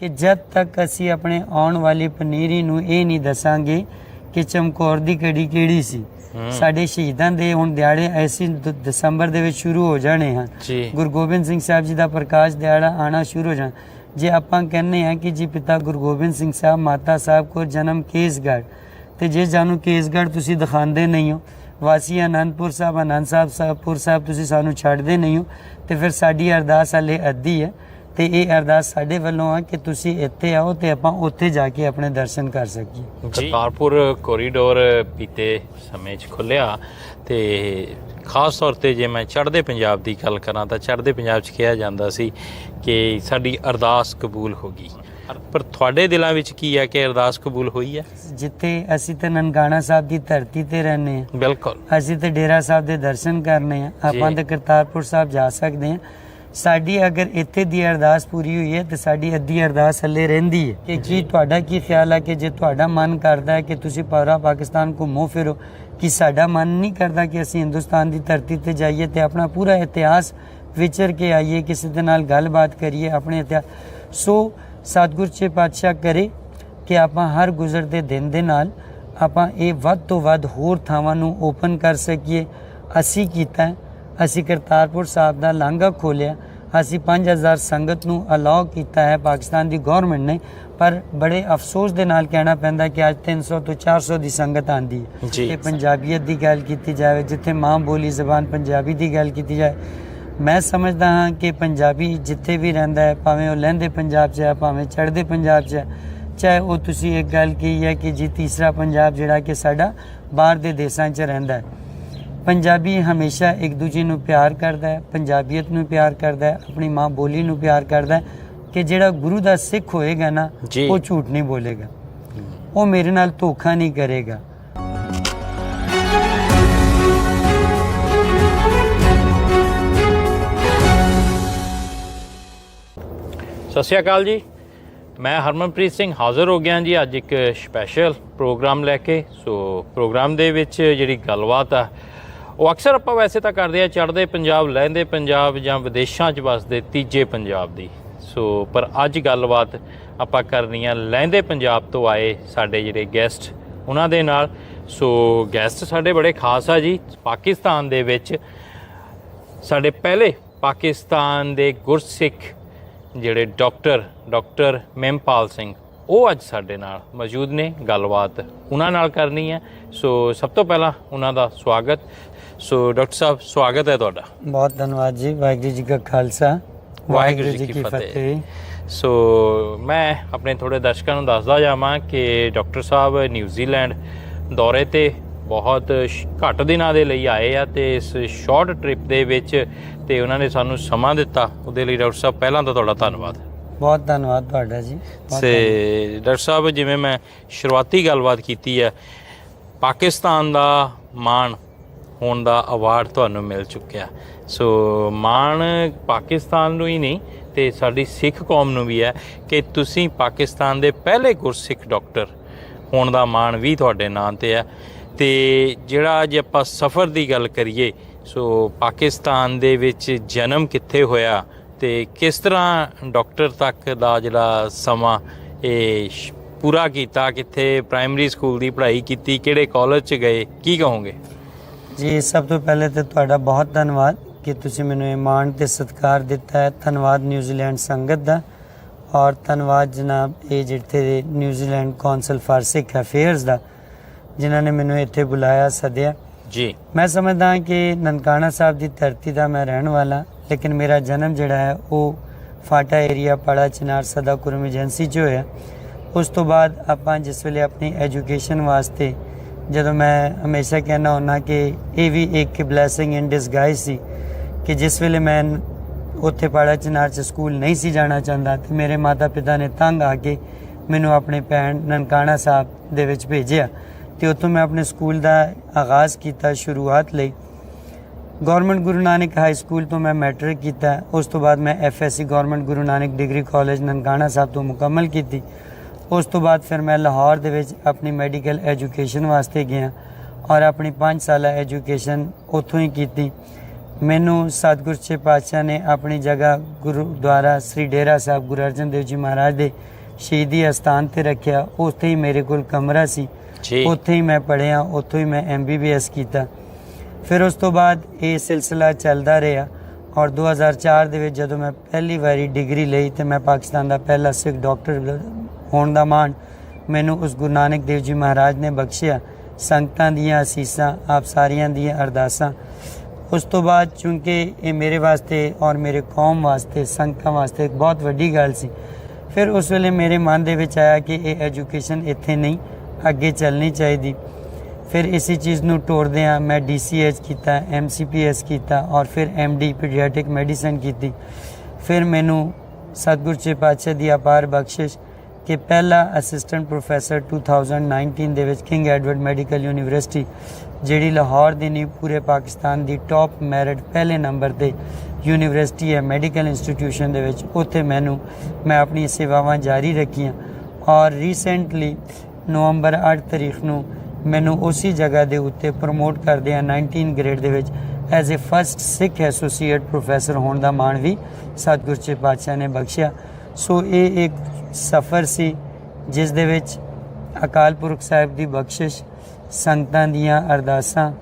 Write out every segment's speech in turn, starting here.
ਕਿ ਜਦ ਤੱਕ ਅਸੀਂ ਆਪਣੇ ਆਉਣ ਵਾਲੀ ਪਨੀਰੀ ਨੂੰ ਇਹ ਨਹੀਂ ਦੱਸਾਂਗੇ ਕਿ ਚਮਕੌਰ ਦੀ ਕੜੀ ਕਿਹੜੀ ਸੀ। ਸਾਡੇ ਸ਼ਹੀਦਾਂ ਦੇ ਹੁਣ ਦਿਹਾੜੇ ਐਸੀ ਦਸੰਬਰ ਦੇ ਵਿੱਚ ਸ਼ੁਰੂ ਹੋ ਜਾਣੇ ਹਨ। ਗੁਰੂ ਗੋਬਿੰਦ ਸਿੰਘ ਸਾਹਿਬ ਜੀ ਦਾ ਪ੍ਰਕਾਸ਼ ਦਿਹਾੜਾ ਆਣਾ ਸ਼ੁਰੂ ਹੋ ਜਾਣਾ। ਜੇ ਆਪਾਂ ਕਹਿੰਨੇ ਆ ਕਿ ਜੀ ਪਿਤਾ ਗੁਰੂ ਗੋਬਿੰਦ ਸਿੰਘ ਸਾਹਿਬ ਮਾਤਾ ਸਾਹਿਬ ਕੋ ਜਨਮ ਕੇਸਗੜ੍ਹ ਤੇ ਜੇ ਜਾਨੂੰ ਕੇਸਗੜ੍ਹ ਤੁਸੀਂ ਦਿਖਾਉਂਦੇ ਨਹੀਂ ਹੋ ਵਾਸੀ ਆਨੰਦਪੁਰ ਸਾਹਿਬ ਆਨੰਦ ਸਾਹਿਬ ਸਾਹਿਬਪੁਰ ਸਾਹਿਬ ਤੁਸੀਂ ਸਾਨੂੰ ਛੱਡਦੇ ਨਹੀਂ ਹੋ ਤੇ ਫਿਰ ਸਾਡੀ ਅਰਦਾਸ ਹਲੇ ਅੱਧੀ ਹੈ। ਤੇ ਇਹ ਅਰਦਾਸ ਸਾਡੇ ਵੱਲੋਂ ਆ ਕਿ ਤੁਸੀਂ ਇੱਥੇ ਆਓ ਤੇ ਆਪਾਂ ਉੱਥੇ ਜਾ ਕੇ ਆਪਣੇ ਦਰਸ਼ਨ ਕਰ ਸਕੀਏ। ਕਰਤਾਰਪੁਰ ਕੋਰੀਡੋਰ ਬੀਤੇ ਸਮੇਂ 'ਚ ਖੁੱਲਿਆ ਤੇ ਖਾਸ ਤੌਰ ਤੇ ਜੇ ਮੈਂ ਚੜ੍ਹਦੇ ਪੰਜਾਬ ਦੀ ਗੱਲ ਕਰਾਂ ਤਾਂ ਚੜ੍ਹਦੇ ਪੰਜਾਬ 'ਚ ਕਿਹਾ ਜਾਂਦਾ ਸੀ ਕਿ ਸਾਡੀ ਅਰਦਾਸ ਕਬੂਲ ਹੋ ਗਈ। ਪਰ ਤੁਹਾਡੇ ਦਿਲਾਂ ਵਿੱਚ ਕੀ ਹੈ ਕਿ ਅਰਦਾਸ ਕਬੂਲ ਹੋਈ ਹੈ? ਜਿੱਥੇ ਅਸੀਂ ਤੇ ਨਨਕਾਣਾ ਸਾਹਿਬ ਦੀ ਧਰਤੀ ਤੇ ਰਹਿੰਦੇ ਹਾਂ। ਬਿਲਕੁਲ। ਅਸੀਂ ਤੇ ਡੇਰਾ ਸਾਹਿਬ ਦੇ ਦਰਸ਼ਨ ਕਰਨੇ ਆ। ਆਪਾਂ। ਤੇ ਕਰਤਾਰਪੁਰ ਸਾਹਿਬ ਜਾ ਸਕਦੇ ਆ ਸਾਡੀ ਅਗਰ ਇੱਥੇ ਦੀ ਅਰਦਾਸ ਪੂਰੀ ਹੋਈ ਹੈ ਤੇ ਸਾਡੀ ਅੱਧੀ ਅਰਦਾਸ ਹੱਲੇ ਰਹਿੰਦੀ ਹੈ। ਕਿ ਜੀ, ਤੁਹਾਡਾ ਕੀ ਖਿਆਲ ਹੈ ਕਿ ਜੇ ਤੁਹਾਡਾ ਮਨ ਕਰਦਾ ਹੈ ਕਿ ਤੁਸੀਂ ਪੂਰਾ ਪਾਕਿਸਤਾਨ ਘੁੰਮੋ ਫਿਰੋ, ਕਿ ਸਾਡਾ ਮਨ ਨਹੀਂ ਕਰਦਾ ਕਿ ਅਸੀਂ ਹਿੰਦੁਸਤਾਨ ਦੀ ਧਰਤੀ ਤੇ ਜਾਈਏ ਤੇ ਆਪਣਾ ਪੂਰਾ ਇਤਿਹਾਸ ਵਿਚਰ ਕੇ ਆਈਏ, ਕਿਸੇ ਦੇ ਨਾਲ ਗੱਲਬਾਤ ਕਰੀਏ, ਆਪਣੇ ਇਤਿਹਾਸ ਸੋ ਸਤਿਗੁਰ ਚੇ ਪਾਤਸ਼ਾਹ ਕਰੇ ਕਿ ਆਪਾਂ ਹਰ ਗੁਜ਼ਰਦੇ ਦਿਨ ਦੇ ਨਾਲ ਆਪਾਂ ਇਹ ਵੱਧ ਤੋਂ ਵੱਧ ਹੋਰ ਥਾਵਾਂ ਨੂੰ ਓਪਨ ਕਰ ਸਕੀਏ। ਅਸੀਂ ਕੀਤਾ ਅਸੀਂ ਕਰਤਾਰਪੁਰ ਸਾਹਿਬ ਦਾ ਲਾਂਘਾ ਖੋਲਿਆ ਅਸੀਂ 5000 ਸੰਗਤ ਨੂੰ ਅਲਾਉ ਕੀਤਾ ਹੈ ਪਾਕਿਸਤਾਨ ਦੀ ਗਵਰਨਮੈਂਟ ਨੇ। ਪਰ ਬੜੇ ਅਫਸੋਸ ਦੇ ਨਾਲ ਕਹਿਣਾ ਪੈਂਦਾ ਕਿ ਅੱਜ 300 ਤੋਂ 400 ਦੀ ਸੰਗਤ ਆਂਦੀ ਹੈ। ਤੇ ਪੰਜਾਬੀਅਤ ਦੀ ਗੱਲ ਕੀਤੀ ਜਾਵੇ ਜਿੱਥੇ ਮਾਂ ਬੋਲੀ ਜ਼ਬਾਨ ਪੰਜਾਬੀ ਦੀ ਗੱਲ ਕੀਤੀ ਜਾਏ ਮੈਂ ਸਮਝਦਾ ਹਾਂ ਕਿ ਪੰਜਾਬੀ ਜਿੱਥੇ ਵੀ ਰਹਿੰਦਾ ਹੈ ਭਾਵੇਂ ਉਹ ਲਹਿੰਦੇ ਪੰਜਾਬ 'ਚ ਹੈ ਭਾਵੇਂ ਚੜ੍ਹਦੇ ਪੰਜਾਬ 'ਚ ਹੈ ਚਾਹੇ ਉਹ ਤੁਸੀਂ ਇੱਕ ਗੱਲ ਕਹੀ ਹੈ ਕਿ ਜੀ ਤੀਸਰਾ ਪੰਜਾਬ ਜਿਹੜਾ ਕਿ ਸਾਡਾ ਬਾਹਰ ਦੇ ਦੇਸ਼ਾਂ 'ਚ ਰਹਿੰਦਾ ਹੈ। ਪੰਜਾਬੀ ਹਮੇਸ਼ਾ ਇੱਕ ਦੂਜੇ ਨੂੰ ਪਿਆਰ ਕਰਦਾ ਹੈ ਪੰਜਾਬੀਅਤ ਨੂੰ ਪਿਆਰ ਕਰਦਾ ਹੈ ਆਪਣੀ ਮਾਂ ਬੋਲੀ ਨੂੰ ਪਿਆਰ ਕਰਦਾ ਹੈ ਕਿ ਜਿਹੜਾ ਗੁਰੂ ਦਾ ਸਿੱਖ ਹੋਏਗਾ ਨਾ। ਉਹ ਝੂਠ ਨਹੀਂ ਬੋਲੇਗਾ। ਉਹ ਮੇਰੇ ਨਾਲ ਧੋਖਾ ਨਹੀਂ ਕਰੇਗਾ। ਸਤਿ ਸ਼੍ਰੀ ਅਕਾਲ ਜੀ। ਮੈਂ ਹਰਮਨਪ੍ਰੀਤ ਸਿੰਘ ਹਾਜ਼ਰ ਹੋ ਗਿਆ ਜੀ ਅੱਜ ਇੱਕ ਸਪੈਸ਼ਲ ਪ੍ਰੋਗਰਾਮ ਲੈ ਕੇ। ਸੋ ਪ੍ਰੋਗਰਾਮ ਦੇ ਵਿੱਚ ਜਿਹੜੀ ਗੱਲਬਾਤ ਆ ਉਹ ਅਕਸਰ ਆਪਾਂ ਵੈਸੇ ਤਾਂ ਕਰਦੇ ਆ, ਚੜ੍ਹਦੇ ਪੰਜਾਬ ਲਹਿੰਦੇ ਪੰਜਾਬ ਜਾਂ ਵਿਦੇਸ਼ਾਂ 'ਚ ਵਸਦੇ ਤੀਜੇ ਪੰਜਾਬ ਦੀ। ਸੋ, ਪਰ ਅੱਜ ਗੱਲਬਾਤ ਆਪਾਂ ਕਰਨੀ ਆ ਲਹਿੰਦੇ ਪੰਜਾਬ ਤੋਂ ਆਏ ਸਾਡੇ ਜਿਹੜੇ ਗੈਸਟ ਉਹਨਾਂ ਦੇ ਨਾਲ। ਸੋ ਗੈਸਟ ਸਾਡੇ ਬੜੇ ਖਾਸ ਆ ਜੀ, ਪਾਕਿਸਤਾਨ ਦੇ ਵਿੱਚ। ਸਾਡੇ ਪਹਿਲੇ ਪਾਕਿਸਤਾਨ ਦੇ ਗੁਰਸਿੱਖ ਜਿਹੜੇ ਡਾਕਟਰ ਡਾਕਟਰ ਮਹਿਮਪਾਲ ਸਿੰਘ, ਉਹ ਅੱਜ ਸਾਡੇ ਨਾਲ ਮੌਜੂਦ ਨੇ। ਗੱਲਬਾਤ ਉਹਨਾਂ ਨਾਲ ਕਰਨੀ ਹੈ ਸੋ, ਸਭ ਤੋਂ ਪਹਿਲਾਂ ਉਹਨਾਂ ਦਾ ਸਵਾਗਤ। ਸੋ ਡਾਕਟਰ ਸਾਹਿਬ ਸਵਾਗਤ ਹੈ ਤੁਹਾਡਾ। ਬਹੁਤ ਧੰਨਵਾਦ ਜੀ ਵਾਹਿਗੁਰੂ ਜੀ ਕਾ ਖਾਲਸਾ ਵਾਹਿਗੁਰੂ ਜੀ ਕੀ ਫਤਿਹ। ਸੋ ਮੈਂ ਆਪਣੇ ਥੋੜੇ ਦਰਸ਼ਕਾਂ ਨੂੰ ਦੱਸਦਾ ਜਾਵਾਂ ਕਿ ਡਾਕਟਰ ਸਾਹਿਬ ਨਿਊਜ਼ੀਲੈਂਡ ਦੌਰੇ ਤੇ ਬਹੁਤ ਸ਼- ਘੱਟ ਦਿਨਾਂ ਦੇ ਲਈ ਆਏ ਆ ਤੇ ਇਸ ਸ਼ਾਰਟ ਟ੍ਰਿਪ ਦੇ ਵਿੱਚ ਤੇ ਉਹਨਾਂ ਨੇ ਸਾਨੂੰ ਸਮਾਂ ਦਿੱਤਾ। ਉਹਦੇ ਲਈ ਡਾਕਟਰ ਸਾਹਿਬ ਪਹਿਲਾਂ ਤਾਂ ਤੁਹਾਡਾ ਧੰਨਵਾਦ। ਬਹੁਤ ਧੰਨਵਾਦ ਤੁਹਾਡਾ ਜੀ ਤੇ ਡਾਕਟਰ ਸਾਹਿਬ ਜਿਵੇਂ ਮੈਂ ਸ਼ੁਰੂਆਤੀ ਗੱਲਬਾਤ ਕੀਤੀ ਹੈ ਪਾਕਿਸਤਾਨ ਦਾ ਮਾਣ ਹੋਣ ਦਾ ਅਵਾਰਡ ਤੁਹਾਨੂੰ ਮਿਲ ਚੁੱਕਿਆ। ਸੋ ਮਾਣ ਪਾਕਿਸਤਾਨ ਨੂੰ ਹੀ ਨਹੀਂ, ਤੇ ਸਾਡੀ ਸਿੱਖ ਕੌਮ ਨੂੰ ਵੀ ਹੈ ਕਿ ਤੁਸੀਂ ਪਾਕਿਸਤਾਨ ਦੇ ਪਹਿਲੇ ਗੁਰਸਿੱਖ ਡਾਕਟਰ ਹੋਣ ਦਾ ਮਾਣ ਵੀ ਤੁਹਾਡੇ ਨਾਂ ਤੇ ਹੈ। ਤੇ ਜਿਹੜਾ ਅੱਜ ਆਪਾਂ ਸਫ਼ਰ ਦੀ ਗੱਲ ਕਰੀਏ, ਸੋ ਪਾਕਿਸਤਾਨ ਦੇ ਵਿੱਚ ਜਨਮ ਕਿੱਥੇ ਹੋਇਆ ਤੇ ਕਿਸ ਤਰ੍ਹਾਂ ਡਾਕਟਰ ਤੱਕ ਦਾ ਜਿਹੜਾ ਸਮਾਂ ਇਹ ਪੂਰਾ ਕੀਤਾ, ਕਿੱਥੇ ਪ੍ਰਾਇਮਰੀ ਸਕੂਲ ਦੀ ਪੜ੍ਹਾਈ ਕੀਤੀ, ਕਿਹੜੇ ਕਾਲਜ 'ਚ ਗਏ, ਕੀ ਕਹੋਗੇ? ਜੀ ਸਭ ਤੋਂ ਪਹਿਲੇ ਤੇ ਤੁਹਾਡਾ ਬਹੁਤ ਧੰਨਵਾਦ ਕਿ ਤੁਸੀਂ ਮੈਨੂੰ ਇਹ ਮਾਣ ਤੇ ਸਤਿਕਾਰ ਦਿੱਤਾ ਹੈ। ਧੰਨਵਾਦ ਨਿਊਜ਼ੀਲੈਂਡ ਸੰਗਤ ਦਾ ਔਰ ਧੰਨਵਾਦ ਜਨਾਬ ਇਹ ਜਿੱਥੇ New Zealand council for Sikh affairs ਦਾ ਜਿਨ੍ਹਾਂ ਨੇ ਮੈਨੂੰ ਇੱਥੇ ਬੁਲਾਇਆ ਸੱਦਿਆ। ਜੀ। ਮੈਂ ਸਮਝਦਾ ਕਿ ਨਨਕਾਣਾ ਸਾਹਿਬ ਦੀ ਧਰਤੀ ਦਾ ਮੈਂ ਰਹਿਣ ਵਾਲਾ ਲੇਕਿਨ ਮੇਰਾ ਜਨਮ ਜਿਹੜਾ ਹੈ ਉਹ ਫਾਟਾ ਏਰੀਆ ਪਾੜਾ ਚਨਾਰ ਸਦਾ ਕੁਰਮ ਏਜੰਸੀ 'ਚ ਹੋਇਆ। ਉਸ ਤੋਂ ਬਾਅਦ ਆਪਾਂ ਜਿਸ ਵੇਲੇ ਆਪਣੀ ਐਜੂਕੇਸ਼ਨ ਵਾਸਤੇ ਜਦੋਂ ਮੈਂ ਹਮੇਸ਼ਾ ਕਹਿੰਦਾ ਹੁੰਦਾ ਕਿ ਇਹ ਵੀ ਇੱਕ ਬਲੇਸਿੰਗ ਇਨ ਡਿਸਗਾਈਜ਼ ਸੀ ਕਿ ਜਿਸ ਵੇਲੇ ਮੈਂ ਉੱਥੇ ਪਾੜਾ ਚਨਾਰ 'ਚ ਸਕੂਲ ਨਹੀਂ ਸੀ ਜਾਣਾ ਚਾਹੁੰਦਾ, ਤੇ ਮੇਰੇ ਮਾਤਾ ਪਿਤਾ ਨੇ ਤੰਗ ਆ ਕੇ ਮੈਨੂੰ ਆਪਣੇ ਭੈਣ ਨਨਕਾਣਾ ਸਾਹਿਬ ਦੇ ਵਿੱਚ ਭੇਜਿਆ ਤੇ ਉੱਥੋਂ ਮੈਂ ਆਪਣੇ ਸਕੂਲ ਦਾ ਆਗਾਜ਼ ਕੀਤਾ ਸ਼ੁਰੂਆਤ ਲਈ। Government Guru Nanak high school ਤੋਂ ਮੈਂ ਮੈਟ੍ਰਿਕ ਕੀਤਾ, ਉਸ ਤੋਂ ਬਾਅਦ ਮੈਂ FSc government Guru Nanak degree college Nankana Sahib ਤੋਂ ਮੁਕੰਮਲ ਕੀਤੀ। ਉਸ ਤੋਂ ਬਾਅਦ ਫਿਰ ਮੈਂ ਲਾਹੌਰ ਦੇ ਵਿੱਚ ਆਪਣੀ ਮੈਡੀਕਲ ਐਜੂਕੇਸ਼ਨ ਵਾਸਤੇ ਗਿਆ ਔਰ ਆਪਣੀ 5 ਸਾਲਾ ਐਜੂਕੇਸ਼ਨ ਉੱਥੋਂ ਹੀ ਕੀਤੀ। ਮੈਨੂੰ ਸਤਿਗੁਰ ਸੱਚੇ ਪਾਤਸ਼ਾਹ ਨੇ ਆਪਣੀ ਜਗ੍ਹਾ ਗੁਰਦੁਆਰਾ ਸ੍ਰੀ ਡੇਰਾ ਸਾਹਿਬ ਗੁਰੂ ਅਰਜਨ ਦੇਵ ਜੀ ਮਹਾਰਾਜ ਦੇ ਸ਼ਹੀਦੀ ਅਸਥਾਨ ਤੇ ਰੱਖਿਆ। ਉੱਥੇ ਹੀ ਮੇਰੇ ਕੋਲ ਕਮਰਾ ਸੀ। ਉੱਥੇ ਹੀ ਮੈਂ ਪੜ੍ਹਿਆ ਉੱਥੋਂ ਹੀ ਮੈਂ ਐਮਬੀਬੀਐਸ ਕੀਤਾ। ਫਿਰ ਉਸ ਤੋਂ ਬਾਅਦ ਇਹ ਸਿਲਸਿਲਾ ਚੱਲਦਾ ਰਿਹਾ ਔਰ 2004 ਦੇ ਵਿੱਚ ਜਦੋਂ ਮੈਂ ਪਹਿਲੀ ਵਾਰੀ ਡਿਗਰੀ ਲਈ ਤੇ ਮੈਂ ਪਾਕਿਸਤਾਨ ਦਾ ਪਹਿਲਾ ਸਿੱਖ ਡਾਕਟਰ ਹੋਣ ਦਾ ਮਾਣ। ਮੈਨੂੰ ਉਸ ਗੁਰੂ ਨਾਨਕ ਦੇਵ ਜੀ ਮਹਾਰਾਜ ਨੇ ਬਖਸ਼ਿਆ। ਸੰਗਤਾਂ ਦੀਆਂ ਅਸੀਸਾਂ, ਆਪ ਸਾਰਿਆਂ ਦੀਆਂ ਅਰਦਾਸਾਂ। ਉਸ ਤੋਂ ਬਾਅਦ ਚੂੰਕਿ ਇਹ ਮੇਰੇ ਵਾਸਤੇ ਔਰ ਮੇਰੇ ਕੌਮ ਵਾਸਤੇ, ਸੰਗਤਾਂ ਵਾਸਤੇ ਇੱਕ ਬਹੁਤ ਵੱਡੀ ਗੱਲ ਸੀ। ਫਿਰ ਉਸ ਵੇਲੇ ਮੇਰੇ ਮਨ ਦੇ ਵਿੱਚ ਆਇਆ ਕਿ ਇਹ ਐਜੂਕੇਸ਼ਨ ਇੱਥੇ ਨਹੀਂ, ਅੱਗੇ ਚੱਲਣੀ ਚਾਹੀਦੀ। ਫਿਰ ਇਸੇ ਚੀਜ਼ ਨੂੰ ਤੋੜਦੇ ਆ ਮੈਂ ਡੀਸੀਐਚ ਕੀਤਾ ਐਮਸੀਪੀਐਸ ਕੀਤਾ ਔਰ ਫਿਰ ਐਮਡੀ ਪੀਡੀਆਟ੍ਰਿਕ ਮੈਡੀਸਨ ਕੀਤੀ। ਫਿਰ ਮੈਨੂੰ ਸਤਿਗੁਰ ਸੱਚੇ ਪਾਤਸ਼ਾਹ ਦੀ ਅਪਾਰ ਬਖਸ਼ਿਸ਼ ਕਿ ਪਹਿਲਾ ਅਸਿਸਟੈਂਟ ਪ੍ਰੋਫੈਸਰ 2019 ਦੇ ਵਿੱਚ ਕਿੰਗ ਐਡਵਰਡ ਮੈਡੀਕਲ ਯੂਨੀਵਰਸਿਟੀ ਜਿਹੜੀ ਲਾਹੌਰ ਦੀ ਨਹੀਂ ਪੂਰੇ ਪਾਕਿਸਤਾਨ ਦੀ ਟੌਪ ਮੈਰਿਟ ਪਹਿਲੇ ਨੰਬਰ ਤੇ ਯੂਨੀਵਰਸਿਟੀ ਹੈ ਮੈਡੀਕਲ ਇੰਸਟੀਟਿਊਸ਼ਨ ਦੇ ਵਿੱਚ, ਉੱਥੇ ਮੈਨੂੰ, ਮੈਂ ਆਪਣੀ ਸੇਵਾਵਾਂ ਜਾਰੀ ਰੱਖੀਆਂ। ਔਰ ਰੀਸੈਂਟਲੀ ਨਵੰਬਰ 8 ਤਰੀਕ ਨੂੰ ਮੈਨੂੰ ਉਸੇ ਜਗ੍ਹਾ ਦੇ ਉੱਤੇ ਪ੍ਰਮੋਟ ਕਰਦੇ ਆ 19 ਗ੍ਰੇਡ ਦੇ ਵਿੱਚ as a first Sikh associate professor ਹੋਣ ਦਾ ਮਾਣ ਵੀ ਸਤਿਗੁਰ ਸੱਚੇ ਪਾਤਸ਼ਾਹ ਨੇ ਬਖਸ਼ਿਆ। ਸੋ ਇਹ ਇੱਕ ਸਫ਼ਰ ਸੀ ਜਿਸ ਦੇ ਵਿੱਚ ਅਕਾਲ ਪੁਰਖ ਸਾਹਿਬ ਦੀ ਬਖਸ਼ਿਸ਼ ਸੰਗਤਾਂ ਦੀਆਂ ਅਰਦਾਸਾਂ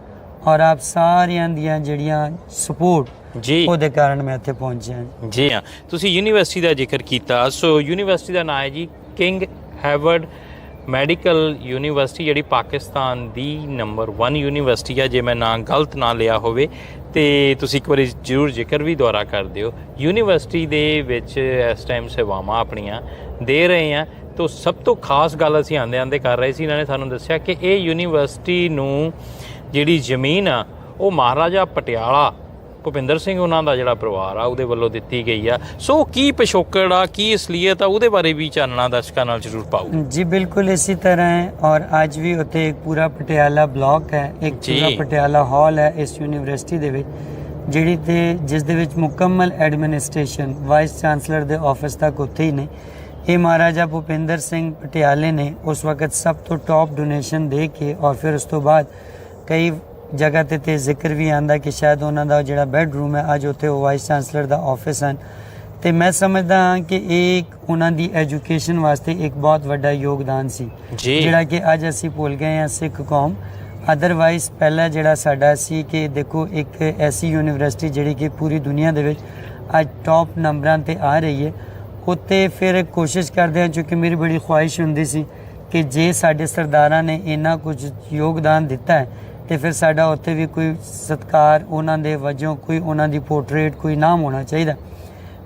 ਔਰ ਆਪ ਸਾਰਿਆਂ ਦੀਆਂ ਜਿਹੜੀਆਂ ਸਪੋਰਟ ਜੀ। ਉਹਦੇ ਕਾਰਨ ਮੈਂ ਇੱਥੇ ਪਹੁੰਚਿਆ ਜੀ। ਹਾਂ। ਤੁਸੀਂ ਯੂਨੀਵਰਸਿਟੀ ਦਾ ਜ਼ਿਕਰ ਕੀਤਾ। ਸੋ ਯੂਨੀਵਰਸਿਟੀ ਦਾ ਨਾਮ ਹੈ ਜੀ ਕਿੰਗ ਹੈਵਰਡ ਮੈਡੀਕਲ ਯੂਨੀਵਰਸਿਟੀ ਜਿਹੜੀ ਪਾਕਿਸਤਾਨ ਦੀ ਨੰਬਰ 1 ਯੂਨੀਵਰਸਿਟੀ ਹੈ ਜੇ ਮੈਂ ਨਾਂ ਗਲਤ ਨਾ ਲਿਆ ਹੋਵੇ। ਤੇ ਤੁਸੀਂ ਇੱਕ ਵਾਰੀ ਜ਼ਰੂਰ ਜ਼ਿਕਰ ਵੀ ਦੁਆਰਾ ਕਰ ਦਿਓ। ਯੂਨੀਵਰਸਿਟੀ ਦੇ ਵਿੱਚ ਇਸ ਟਾਈਮ ਸੇਵਾਵਾਂ ਆਪਣੀਆਂ ਦੇ ਰਹੇ ਹਾਂ ਤੋਂ ਸਭ ਤੋਂ ਖਾਸ ਗੱਲ ਅਸੀਂ ਆਂਦੇ ਆਂਦੇ ਕਰ ਰਹੇ ਸੀ। ਇਹਨਾਂ ਨੇ ਸਾਨੂੰ ਦੱਸਿਆ ਕਿ ਇਹ ਯੂਨੀਵਰਸਿਟੀ ਨੂੰ ਜਿਹੜੀ ਜ਼ਮੀਨ ਆ ਉਹ ਮਹਾਰਾਜਾ ਪਟਿਆਲਾ ਭੁਪਿੰਦਰ ਸਿੰਘ ਉਹਨਾਂ ਦਾ ਜਿਹੜਾ ਪਰਿਵਾਰ ਆ ਉਹਦੇ ਵੱਲੋਂ ਦਿੱਤੀ ਗਈ ਆ। ਸੋ ਕੀ ਪਿਛੋਕੜ ਆ ਕੀ ਅਸਲੀਅਤ ਆ ਉਹਦੇ ਬਾਰੇ ਵੀ ਚਾਨਣਾ ਦਰਸ਼ਕਾਂ ਨਾਲ ਜ਼ਰੂਰ ਪਾਓ। ਜੀ ਬਿਲਕੁਲ ਇਸੇ ਤਰ੍ਹਾਂ ਹੈ ਔਰ ਅੱਜ ਵੀ ਉੱਥੇ ਇੱਕ ਪੂਰਾ ਪਟਿਆਲਾ ਬਲਾਕ ਹੈ ਇੱਕ ਪੂਰਾ ਪਟਿਆਲਾ ਹਾਲ ਹੈ ਇਸ ਯੂਨੀਵਰਸਿਟੀ ਦੇ ਵਿੱਚ ਜਿਹੜੀ ਤੇ ਜਿਸ ਦੇ ਵਿੱਚ ਮੁਕੰਮਲ ਐਡਮਿਨਿਸਟ੍ਰੇਸ਼ਨ ਵਾਈਸ ਚਾਂਸਲਰ ਦੇ ਆਫਿਸ ਤੱਕ ਉੱਥੇ ਹੀ ਨੇ। ਇਹ ਮਹਾਰਾਜਾ ਭੁਪਿੰਦਰ ਸਿੰਘ ਪਟਿਆਲੇ ਨੇ ਉਸ ਵਕਤ ਸਭ ਤੋਂ ਟੌਪ ਡੋਨੇਸ਼ਨ ਦੇ ਕੇ ਔਰ ਫਿਰ ਉਸ ਤੋਂ ਬਾਅਦ ਕਈ ਜਗ੍ਹਾ ਤੇ ਤੇ ਜ਼ਿਕਰ ਵੀ ਆਂਦਾ ਕਿ ਸ਼ਾਇਦ ਉਹਨਾਂ ਦਾ ਜਿਹੜਾ ਬੈੱਡਰੂਮ ਹੈ ਅੱਜ ਉੱਥੇ ਉਹ ਵਾਈਸ ਚਾਂਸਲਰ ਦਾ ਆਫਿਸ ਹਨ। ਤੇ ਮੈਂ ਸਮਝਦਾ ਹਾਂ ਕਿ ਇਹ ਉਹਨਾਂ ਦੀ ਐਜੂਕੇਸ਼ਨ ਵਾਸਤੇ ਇੱਕ ਬਹੁਤ ਵੱਡਾ ਯੋਗਦਾਨ ਸੀ। ਜਿਹੜਾ ਕਿ ਅੱਜ ਅਸੀਂ ਭੁੱਲ ਗਏ ਹਾਂ ਸਿੱਖ ਕੌਮ। ਅਦਰਵਾਈਜ਼ ਪਹਿਲਾ ਜਿਹੜਾ ਸਾਡਾ ਸੀ ਕਿ ਦੇਖੋ ਇੱਕ ਐਸੀ ਯੂਨੀਵਰਸਿਟੀ ਜਿਹੜੀ ਕਿ ਪੂਰੀ ਦੁਨੀਆ ਦੇ ਵਿੱਚ ਅੱਜ ਟੌਪ ਨੰਬਰਾਂ ਤੇ ਆ ਰਹੀ ਹੈ। ਉੱਤੇ ਫਿਰ ਕੋਸ਼ਿਸ਼ ਕਰਦੇ ਹਾਂ ਕਿਉਂਕਿ ਮੇਰੀ ਬੜੀ ਖੁਆਇਸ਼ ਹੁੰਦੀ ਸੀ ਕਿ ਜੇ ਸਾਡੇ ਸਰਦਾਰਾਂ ਨੇ ਇੰਨਾ ਕੁਝ ਯੋਗਦਾਨ ਦਿੱਤਾ ਹੈ ਤੇ ਫਿਰ ਸਾਡਾ ਉੱਥੇ ਵੀ ਕੋਈ ਸਤਕਾਰ ਉਹਨਾਂ ਦੇ ਵਜੋਂ ਕੋਈ ਉਹਨਾਂ ਦੀ ਪੋਰਟਰੇਟ ਕੋਈ ਨਾਮ ਹੋਣਾ ਚਾਹੀਦਾ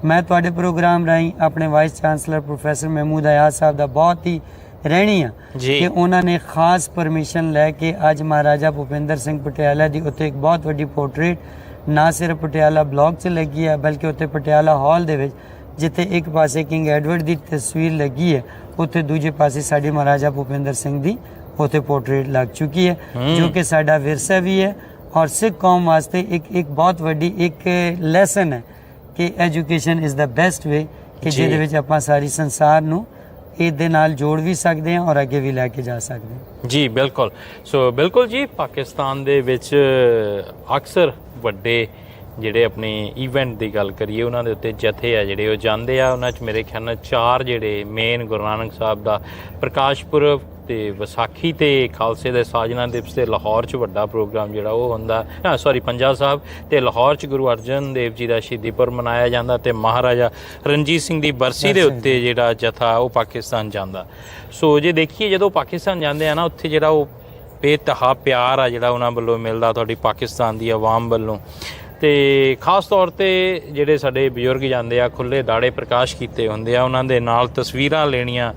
ਮੈਂ ਤੁਹਾਡੇ ਪ੍ਰੋਗਰਾਮ ਰਾਹੀਂ ਆਪਣੇ vice chancellor professor Mahmood Ayaz Sahib ਦਾ ਬਹੁਤ ਹੀ ਰਹਿਣੀ ਆ। ਕਿ ਉਹਨਾਂ ਨੇ ਖਾਸ ਪਰਮਿਸ਼ਨ ਲੈ ਕੇ ਅੱਜ ਮਹਾਰਾਜਾ ਭੁਪਿੰਦਰ ਸਿੰਘ ਪਟਿਆਲਾ ਦੀ ਉੱਤੇ ਇੱਕ ਬਹੁਤ ਵੱਡੀ ਪੋਰਟਰੇਟ ਨਾ ਸਿਰਫ ਪਟਿਆਲਾ ਬਲਾਕ 'ਚ ਲੱਗੀ ਹੈ ਬਲਕਿ ਉੱਤੇ ਪਟਿਆਲਾ ਹਾਲ ਦੇ ਵਿੱਚ ਜਿੱਥੇ ਇੱਕ ਪਾਸੇ ਕਿੰਗ ਐਡਵਰਡ ਦੀ ਤਸਵੀਰ ਲੱਗੀ ਹੈ ਉੱਥੇ ਦੂਜੇ ਪਾਸੇ ਸਾਡੇ ਮਹਾਰਾਜਾ ਭੁਪਿੰਦਰ ਸਿੰਘ ਦੀ ਉੱਥੇ ਪੋਰਟਰੇਟ ਲੱਗ ਚੁੱਕੀ ਹੈ। ਜੋ ਕਿ ਸਾਡਾ ਵਿਰਸਾ ਵੀ ਹੈ ਔਰ ਸਿੱਖ ਕੌਮ ਵਾਸਤੇ ਇੱਕ ਇੱਕ ਬਹੁਤ ਵੱਡੀ ਇੱਕ ਲੈਸਨ ਹੈ ਕਿ education is the best way ਕਿ। ਜਿਹਦੇ ਵਿੱਚ ਆਪਾਂ ਸਾਰੀ ਸੰਸਾਰ ਨੂੰ ਇਹਦੇ ਨਾਲ ਜੋੜ ਵੀ ਸਕਦੇ ਹਾਂ ਔਰ ਅੱਗੇ ਵੀ ਲੈ ਕੇ ਜਾ ਸਕਦੇ ਹਾਂ ਜੀ ਬਿਲਕੁਲ ਸੋ ਬਿਲਕੁਲ ਜੀ ਪਾਕਿਸਤਾਨ ਦੇ ਵਿੱਚ ਅਕਸਰ ਵੱਡੇ ਜਿਹੜੇ ਆਪਣੇ ਇਵੈਂਟ ਦੀ ਗੱਲ ਕਰੀਏ ਉਹਨਾਂ ਦੇ ਉੱਤੇ ਜਥੇ ਆ ਜਿਹੜੇ ਉਹ ਜਾਂਦੇ ਆ। ਉਹਨਾਂ 'ਚ ਮੇਰੇ ਖਿਆਲ ਨਾਲ ਚਾਰ ਜਿਹੜੇ ਮੇਨ ਗੁਰੂ ਨਾਨਕ ਸਾਹਿਬ ਦਾ ਪ੍ਰਕਾਸ਼ ਪੁਰਬ ਤੇ ਵਿਸਾਖੀ ਤੇ ਖਾਲਸੇ ਦੇ ਸਾਜਨਾ ਦਿਵਸ ਤੇ ਲਾਹੌਰ 'ਚ ਵੱਡਾ ਪ੍ਰੋਗਰਾਮ ਜਿਹੜਾ ਉਹ ਹੁੰਦਾ ਹਾਂ ਸੌਰੀ ਪੰਜਾ ਸਾਹਿਬ ਤੇ ਲਾਹੌਰ 'ਚ ਗੁਰੂ ਅਰਜਨ ਦੇਵ ਜੀ ਦਾ ਸ਼ਹੀਦੀ ਪੁਰਬ ਮਨਾਇਆ ਜਾਂਦਾ ਤੇ ਮਹਾਰਾਜਾ ਰਣਜੀਤ ਸਿੰਘ ਦੀ ਬਰਸੀ ਦੇ ਉੱਤੇ ਜਿਹੜਾ ਜਥਾ ਉਹ ਪਾਕਿਸਤਾਨ ਜਾਂਦਾ। ਸੋ ਜੇ ਦੇਖੀਏ ਜਦੋਂ ਪਾਕਿਸਤਾਨ ਜਾਂਦੇ ਆ ਨਾ ਉੱਥੇ ਜਿਹੜਾ ਉਹ ਬੇਤਹਾ ਪਿਆਰ ਆ ਜਿਹੜਾ ਉਹਨਾਂ ਵੱਲੋਂ ਮਿਲਦਾ ਤੁਹਾਡੀ ਪਾਕਿਸਤਾਨ ਦੀ ਆਵਾਮ ਵੱਲੋਂ। ਤੇ ਖਾਸ ਤੌਰ ਤੇ ਜਿਹੜੇ ਸਾਡੇ ਬਜ਼ੁਰਗ ਜਾਂਦੇ ਆ ਖੁੱਲੇ ਦਾੜੇ ਪ੍ਰਕਾਸ਼ ਕੀਤੇ ਹੁੰਦੇ ਆ, ਉਹਨਾਂ ਦੇ ਨਾਲ ਤਸਵੀਰਾਂ ਲੈਣੀਆਂ।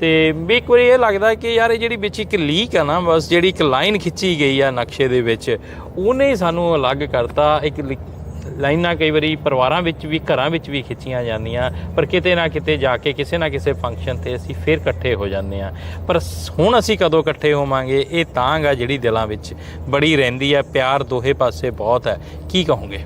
ਤੇ ਵੀ ਇੱਕ ਵਾਰੀ ਇਹ ਲੱਗਦਾ ਕਿ ਯਾਰ ਇਹ ਜਿਹੜੀ ਵਿੱਚ ਇੱਕ ਲੀਕ ਆ ਨਾ, ਬਸ ਜਿਹੜੀ ਇੱਕ ਲਾਈਨ ਖਿੱਚੀ ਗਈ ਆ ਨਕਸ਼ੇ ਦੇ ਵਿੱਚ, ਉਹਨੇ ਸਾਨੂੰ ਅਲੱਗ ਕਰਤਾ, ਇੱਕ ਲਿ- ਲਾਈਨਾਂ ਕਈ ਵਾਰੀ ਪਰਿਵਾਰਾਂ ਵਿੱਚ ਵੀ, ਘਰਾਂ ਵਿੱਚ ਵੀ ਖਿੱਚੀਆਂ ਜਾਂਦੀਆਂ, ਪਰ ਕਿਤੇ ਨਾ ਕਿਤੇ ਜਾ ਕੇ ਕਿਸੇ ਨਾ ਕਿਸੇ ਫੰਕਸ਼ਨ ਤੇ ਅਸੀਂ ਫੇਰ ਇਕੱਠੇ ਹੋ ਜਾਂਦੇ ਆ ਪਰ ਹੁਣ ਅਸੀਂ ਕਦੋਂ ਇਕੱਠੇ ਹੋਵਾਂਗੇ, ਇਹ ਤਾਂਗ ਆ ਜਿਹੜੀ ਦਿਲਾਂ ਵਿੱਚ ਬੜੀ ਰਹਿੰਦੀ ਹੈ, ਪਿਆਰ ਦੋਹੇ ਪਾਸੇ ਬਹੁਤ ਹੈ। ਕੀ ਕਹੋਗੇ?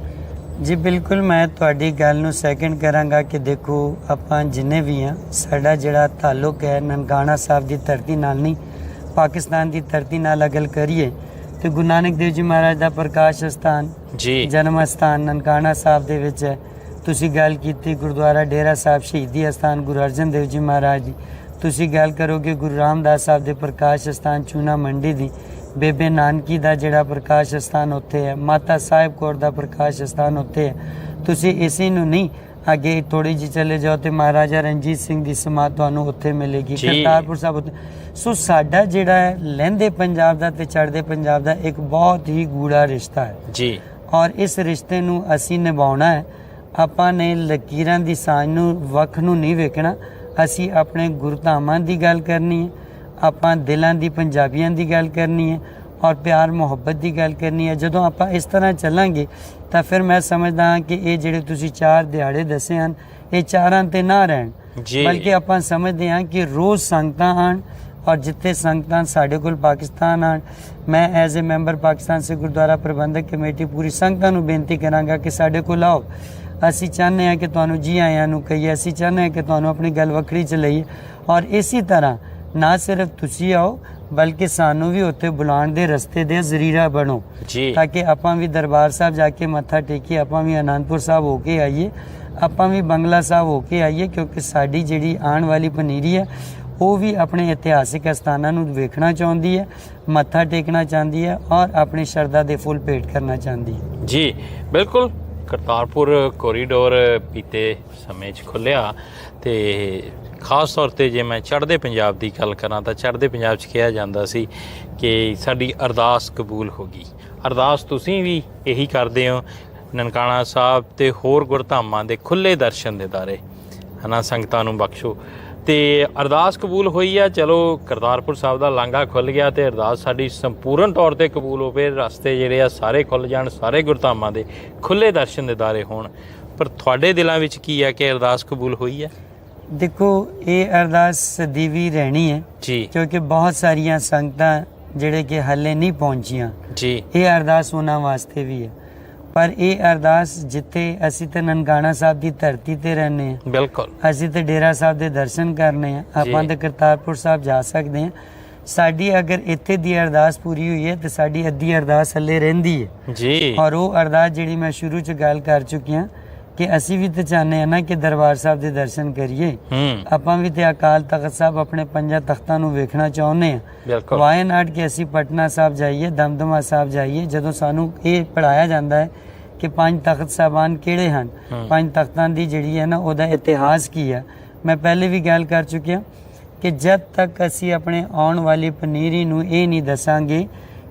ਜੀ, ਬਿਲਕੁਲ ਮੈਂ ਤੁਹਾਡੀ ਗੱਲ ਨੂੰ ਸੈਕਿੰਡ ਕਰਾਂਗਾ ਕਿ ਦੇਖੋ, ਆਪਾਂ ਜਿੰਨੇ ਵੀ ਆ ਸਾਡਾ ਜਿਹੜਾ ਤਾਲੁਕ ਹੈ, ਨਨਕਾਣਾ ਸਾਹਿਬ ਦੀ ਧਰਤੀ ਨਾਲ ਨਹੀਂ, ਪਾਕਿਸਤਾਨ ਦੀ ਧਰਤੀ ਨਾਲ ਅਗਲ ਕਰੀਏ ਤੇ ਗੁਰੂ ਨਾਨਕ ਦੇਵ ਜੀ ਮਹਾਰਾਜ ਦਾ ਪ੍ਰਕਾਸ਼ ਸਥਾਨ ਜੀ। ਜਨਮ ਸਥਾਨ ਨਨਕਾਣਾ ਸਾਹਿਬ ਦੇ ਵਿੱਚ ਹੈ। ਤੁਸੀਂ ਗੱਲ ਕੀਤੀ ਗੁਰਦੁਆਰਾ ਡੇਰਾ ਸਾਹਿਬ ਸ਼ਹੀਦੀ ਅਸਥਾਨ ਗੁਰੂ ਅਰਜਨ ਦੇਵ ਜੀ ਮਹਾਰਾਜ ਦੀ। ਤੁਸੀਂ ਗੱਲ ਕਰੋਗੇ ਗੁਰੂ ਰਾਮਦਾਸ ਸਾਹਿਬ ਦੇ ਪ੍ਰਕਾਸ਼ ਸਥਾਨ ਚੂਨਾ ਮੰਡੀ ਦੀ। ਬੇਬੇ ਨਾਨਕੀ ਦਾ ਜਿਹੜਾ ਪ੍ਰਕਾਸ਼ ਸਥਾਨ ਉੱਥੇ ਹੈ ਮਾਤਾ ਸਾਹਿਬ ਕੌਰ ਦਾ ਪ੍ਰਕਾਸ਼ ਸਥਾਨ ਉੱਥੇ ਹੈ। ਤੁਸੀਂ ਇਸੇ ਨੂੰ ਨਹੀਂ ਅੱਗੇ ਥੋੜੀ ਜਿਹੀ ਚਲੇ ਜਾਓ ਤੇ ਮਹਾਰਾਜਾ ਰਣਜੀਤ ਸਿੰਘ ਦੀ ਸਮਾਧ ਤੁਹਾਨੂੰ ਉੱਥੇ ਮਿਲੇਗੀ। ਕਰਤਾਰਪੁਰ ਸਾਹਿਬ ਸੋ ਸਾਡਾ ਜਿਹੜਾ ਹੈ ਲਹਿੰਦੇ ਪੰਜਾਬ ਦਾ ਤੇ ਚੜ੍ਹਦੇ ਪੰਜਾਬ ਦਾ ਇੱਕ ਬਹੁਤ ਹੀ ਗੂੜਾ ਰਿਸ਼ਤਾ ਹੈ। ਜੀ। ਔਰ ਇਸ ਰਿਸ਼ਤੇ ਨੂੰ ਅਸੀਂ ਨਿਭਾਉਣਾ ਹੈ। ਆਪਾਂ ਨੇ ਲਕੀਰਾਂ ਦੀ ਸਾਂਝ ਨੂੰ ਵੱਖ ਨੂੰ ਨਹੀਂ ਵੇਖਣਾ। ਅਸੀਂ ਆਪਣੇ ਗੁਰਧਾਮਾਂ ਦੀ ਗੱਲ ਕਰਨੀ ਹੈ। ਆਪਾਂ ਦਿਲਾਂ ਦੀ ਪੰਜਾਬੀਆਂ ਦੀ ਗੱਲ ਕਰਨੀ ਹੈ। ਔਰ ਪਿਆਰ ਮੁਹੱਬਤ ਦੀ ਗੱਲ ਕਰਨੀ ਹੈ। ਜਦੋਂ ਆਪਾਂ ਇਸ ਤਰ੍ਹਾਂ ਚੱਲਾਂਗੇ ਤਾਂ ਫਿਰ ਮੈਂ ਸਮਝਦਾ ਹਾਂ ਕਿ ਇਹ ਜਿਹੜੇ ਤੁਸੀਂ ਚਾਰ ਦਿਹਾੜੇ ਦੱਸੇ ਹਨ ਇਹ ਚਾਰਾਂ ਤੇ ਨਾ ਰਹਿਣ। ਬਲਕਿ ਆਪਾਂ ਸਮਝਦੇ ਹਾਂ ਕਿ ਰੋਜ਼ ਸੰਗਤਾਂ ਆਣ ਔਰ ਜਿੱਥੇ ਸੰਗਤਾਂ ਸਾਡੇ ਕੋਲ ਪਾਕਿਸਤਾਨ ਆਣ ਮੈਂ ਐਜ਼ ਅ ਮੈਂਬਰ ਪਾਕਿਸਤਾਨ ਸੇ ਗੁਰਦੁਆਰਾ ਪ੍ਰਬੰਧਕ ਕਮੇਟੀ ਪੂਰੀ ਸੰਗਤਾਂ ਨੂੰ ਬੇਨਤੀ ਕਰਾਂਗਾ ਕਿ ਸਾਡੇ ਕੋਲ ਆਓ। ਅਸੀਂ ਚਾਹੁੰਦੇ ਹਾਂ ਕਿ ਤੁਹਾਨੂੰ ਜੀ ਆਇਆਂ ਨੂੰ ਕਹੀਏ ਅਸੀਂ ਚਾਹੁੰਦੇ ਹਾਂ ਕਿ ਤੁਹਾਨੂੰ ਆਪਣੀ ਗੱਲ ਵੱਖਰੀ ਚ ਲਈਏ। ਔਰ ਇਸੇ ਤਰ੍ਹਾਂ ਨਾ ਸਿਰਫ ਤੁਸੀਂ ਆਓ ਬਲਕਿ ਸਾਨੂੰ ਵੀ ਉੱਥੇ ਬੁਲਾਉਣ ਦੇ ਰਸਤੇ ਦੇ ਜ਼ਰੀਰਾ ਬਣੋ। ਜੀ। ਤਾਂ ਕਿ ਆਪਾਂ ਵੀ ਦਰਬਾਰ ਸਾਹਿਬ ਜਾ ਕੇ ਮੱਥਾ ਟੇਕੀਏ ਆਪਾਂ ਵੀ ਆਨੰਦਪੁਰ ਸਾਹਿਬ ਹੋ ਕੇ ਆਈਏ ਆਪਾਂ ਵੀ ਬੰਗਲਾ ਸਾਹਿਬ ਹੋ ਕੇ ਆਈਏ ਕਿਉਂਕਿ ਸਾਡੀ ਜਿਹੜੀ ਆਉਣ ਵਾਲੀ ਪਨੀਰੀ ਹੈ ਉਹ ਵੀ ਆਪਣੇ ਇਤਿਹਾਸਿਕ ਸਥਾਨਾਂ ਨੂੰ ਵੇਖਣਾ ਚਾਹੁੰਦੀ ਹੈ ਮੱਥਾ ਟੇਕਣਾ ਚਾਹੁੰਦੀ ਹੈ ਔਰ ਆਪਣੀ ਸ਼ਰਧਾ ਦੇ ਫੁੱਲ ਭੇਟ ਕਰਨਾ ਚਾਹੁੰਦੀ ਹੈ। ਜੀ ਬਿਲਕੁਲ। ਕਰਤਾਰਪੁਰ ਕੋਰੀਡੋਰ ਬੀਤੇ ਸਮੇਂ 'ਚ ਖੁੱਲਿਆ ਤੇ ਖਾਸ ਤੌਰ ਤੇ ਜੇ ਮੈਂ ਚੜ੍ਹਦੇ ਪੰਜਾਬ ਦੀ ਗੱਲ ਕਰਾਂ ਤਾਂ ਚੜ੍ਹਦੇ ਪੰਜਾਬ 'ਚ ਕਿਹਾ ਜਾਂਦਾ ਸੀ ਕਿ ਸਾਡੀ ਅਰਦਾਸ ਕਬੂਲ ਹੋ ਗਈ। ਅਰਦਾਸ ਤੁਸੀਂ ਵੀ ਇਹੀ ਕਰਦੇ ਹੋ। ਨਨਕਾਣਾ ਸਾਹਿਬ ਤੇ ਹੋਰ ਗੁਰਧਾਮਾਂ ਦੇ ਖੁੱਲੇ ਦਰਸ਼ਨ ਦੇ ਦਾਰੇ, ਹਨਾ, ਸੰਗਤਾਂ ਨੂੰ ਬਖਸ਼ੋ। ਤੇ ਅਰਦਾਸ ਕਬੂਲ ਹੋਈ ਆ, ਚਲੋ ਕਰਤਾਰਪੁਰ ਸਾਹਿਬ ਦਾ ਲਾਂਘਾ ਖੁੱਲ ਗਿਆ ਤੇ ਅਰਦਾਸ ਸਾਡੀ ਸੰਪੂਰਨ ਤੌਰ ਤੇ ਕਬੂਲ ਹੋਵੇ ਰਸਤੇ ਜਿਹੜੇ ਆ ਸਾਰੇ ਖੁੱਲ ਜਾਣ, ਸਾਰੇ ਗੁਰਧਾਮਾਂ ਦੇ ਖੁੱਲੇ ਦਰਸ਼ਨ ਦੇ ਦਾਰੇ ਹੋਣ। ਪਰ ਤੁਹਾਡੇ ਦਿਲਾਂ ਵਿੱਚ ਕੀ ਹੈ ਕਿ ਅਰਦਾਸ ਕਬੂਲ ਹੋਈ ਹੈ ਦੇਖੋ ਇਹ ਅਰਦਾਸ ਸਦੀਵੀ ਰਹਿਣੀ ਹੈ ਜੀ। ਕਿਉਂਕਿ ਬਹੁਤ ਸਾਰੀਆਂ ਸੰਗਤਾਂ ਜਿਹੜੇ ਕਿ ਹੱਲੇ ਨਹੀਂ ਪਹੁੰਚੀਆਂ ਜੀ। ਇਹ ਅਰਦਾਸ ਉਹਨਾਂ ਵਾਸਤੇ ਵੀ ਹੈ। ਪਰ ਇਹ ਅਰਦਾਸ ਜਿੱਥੇ ਅਸੀਂ ਤੇ ਨਨਕਾਣਾ ਸਾਹਿਬ ਦੀ ਧਰਤੀ ਤੇ ਰਹਿੰਦੇ ਹਾਂ ਬਿਲਕੁਲ। ਅਸੀਂ ਤੇ ਡੇਰਾ ਸਾਹਿਬ ਦੇ ਦਰਸ਼ਨ ਕਰਨੇ ਆ ਆਪਾਂ। ਤੇ ਕਰਤਾਰਪੁਰ ਸਾਹਿਬ ਜਾ ਸਕਦੇ ਹਾਂ। ਸਾਡੀ ਅਗਰ ਇੱਥੇ ਦੀ ਅਰਦਾਸ ਪੂਰੀ ਹੋਈ ਹੈ ਤੇ ਸਾਡੀ ਅੱਧੀ ਅਰਦਾਸ ਹੱਲੇ ਰਹਿੰਦੀ ਹੈ। ਜੀ। ਔਰ ਉਹ ਅਰਦਾਸ ਜਿਹੜੀ ਮੈਂ ਸ਼ੁਰੂ ਚ ਗੱਲ ਕਰ ਚੁੱਕਿਆ ਕਿ ਅਸੀਂ ਵੀ ਤੇ ਚਾਹੁੰਦੇ ਹਾਂ ਨਾ ਕਿ ਦਰਬਾਰ ਸਾਹਿਬ ਦੇ ਦਰਸ਼ਨ ਕਰੀਏ। ਆਪਾਂ ਵੀ ਤੇ ਅਕਾਲ ਤਖਤ ਸਾਹਿਬ ਆਪਣੇ ਪੰਜਾਂ ਤਖਤਾਂ ਨੂੰ ਵੇਖਣਾ ਚਾਹੁੰਦੇ ਹਾਂ ਬਿਲਕੁਲ। ਵਾਇਨਾਡ ਕੇ ਅਸੀਂ ਪਟਨਾ ਸਾਹਿਬ ਜਾਈਏ ਦਮਦਮਾ ਸਾਹਿਬ ਜਾਈਏ ਜਦੋਂ ਸਾਨੂੰ ਇਹ ਪੜਾਇਆ ਜਾਂਦਾ ਹੈ ਕਿ ਪੰਜ ਤਖਤ ਸਾਹਿਬਾਨ ਕਿਹੜੇ ਹਨ। ਪੰਜ ਤਖਤਾਂ ਦੀ ਜਿਹੜੀ ਹੈ ਨਾ ਉਹਦਾ ਇਤਿਹਾਸ ਕੀ ਹੈ? ਮੈਂ ਪਹਿਲੇ ਵੀ ਗੱਲ ਕਰ ਚੁੱਕਿਆ ਕਿ ਜਦ ਤੱਕ ਅਸੀਂ ਆਪਣੇ ਆਉਣ ਵਾਲੀ ਪਨੀਰੀ ਨੂੰ ਇਹ ਨਹੀਂ ਦੱਸਾਂਗੇ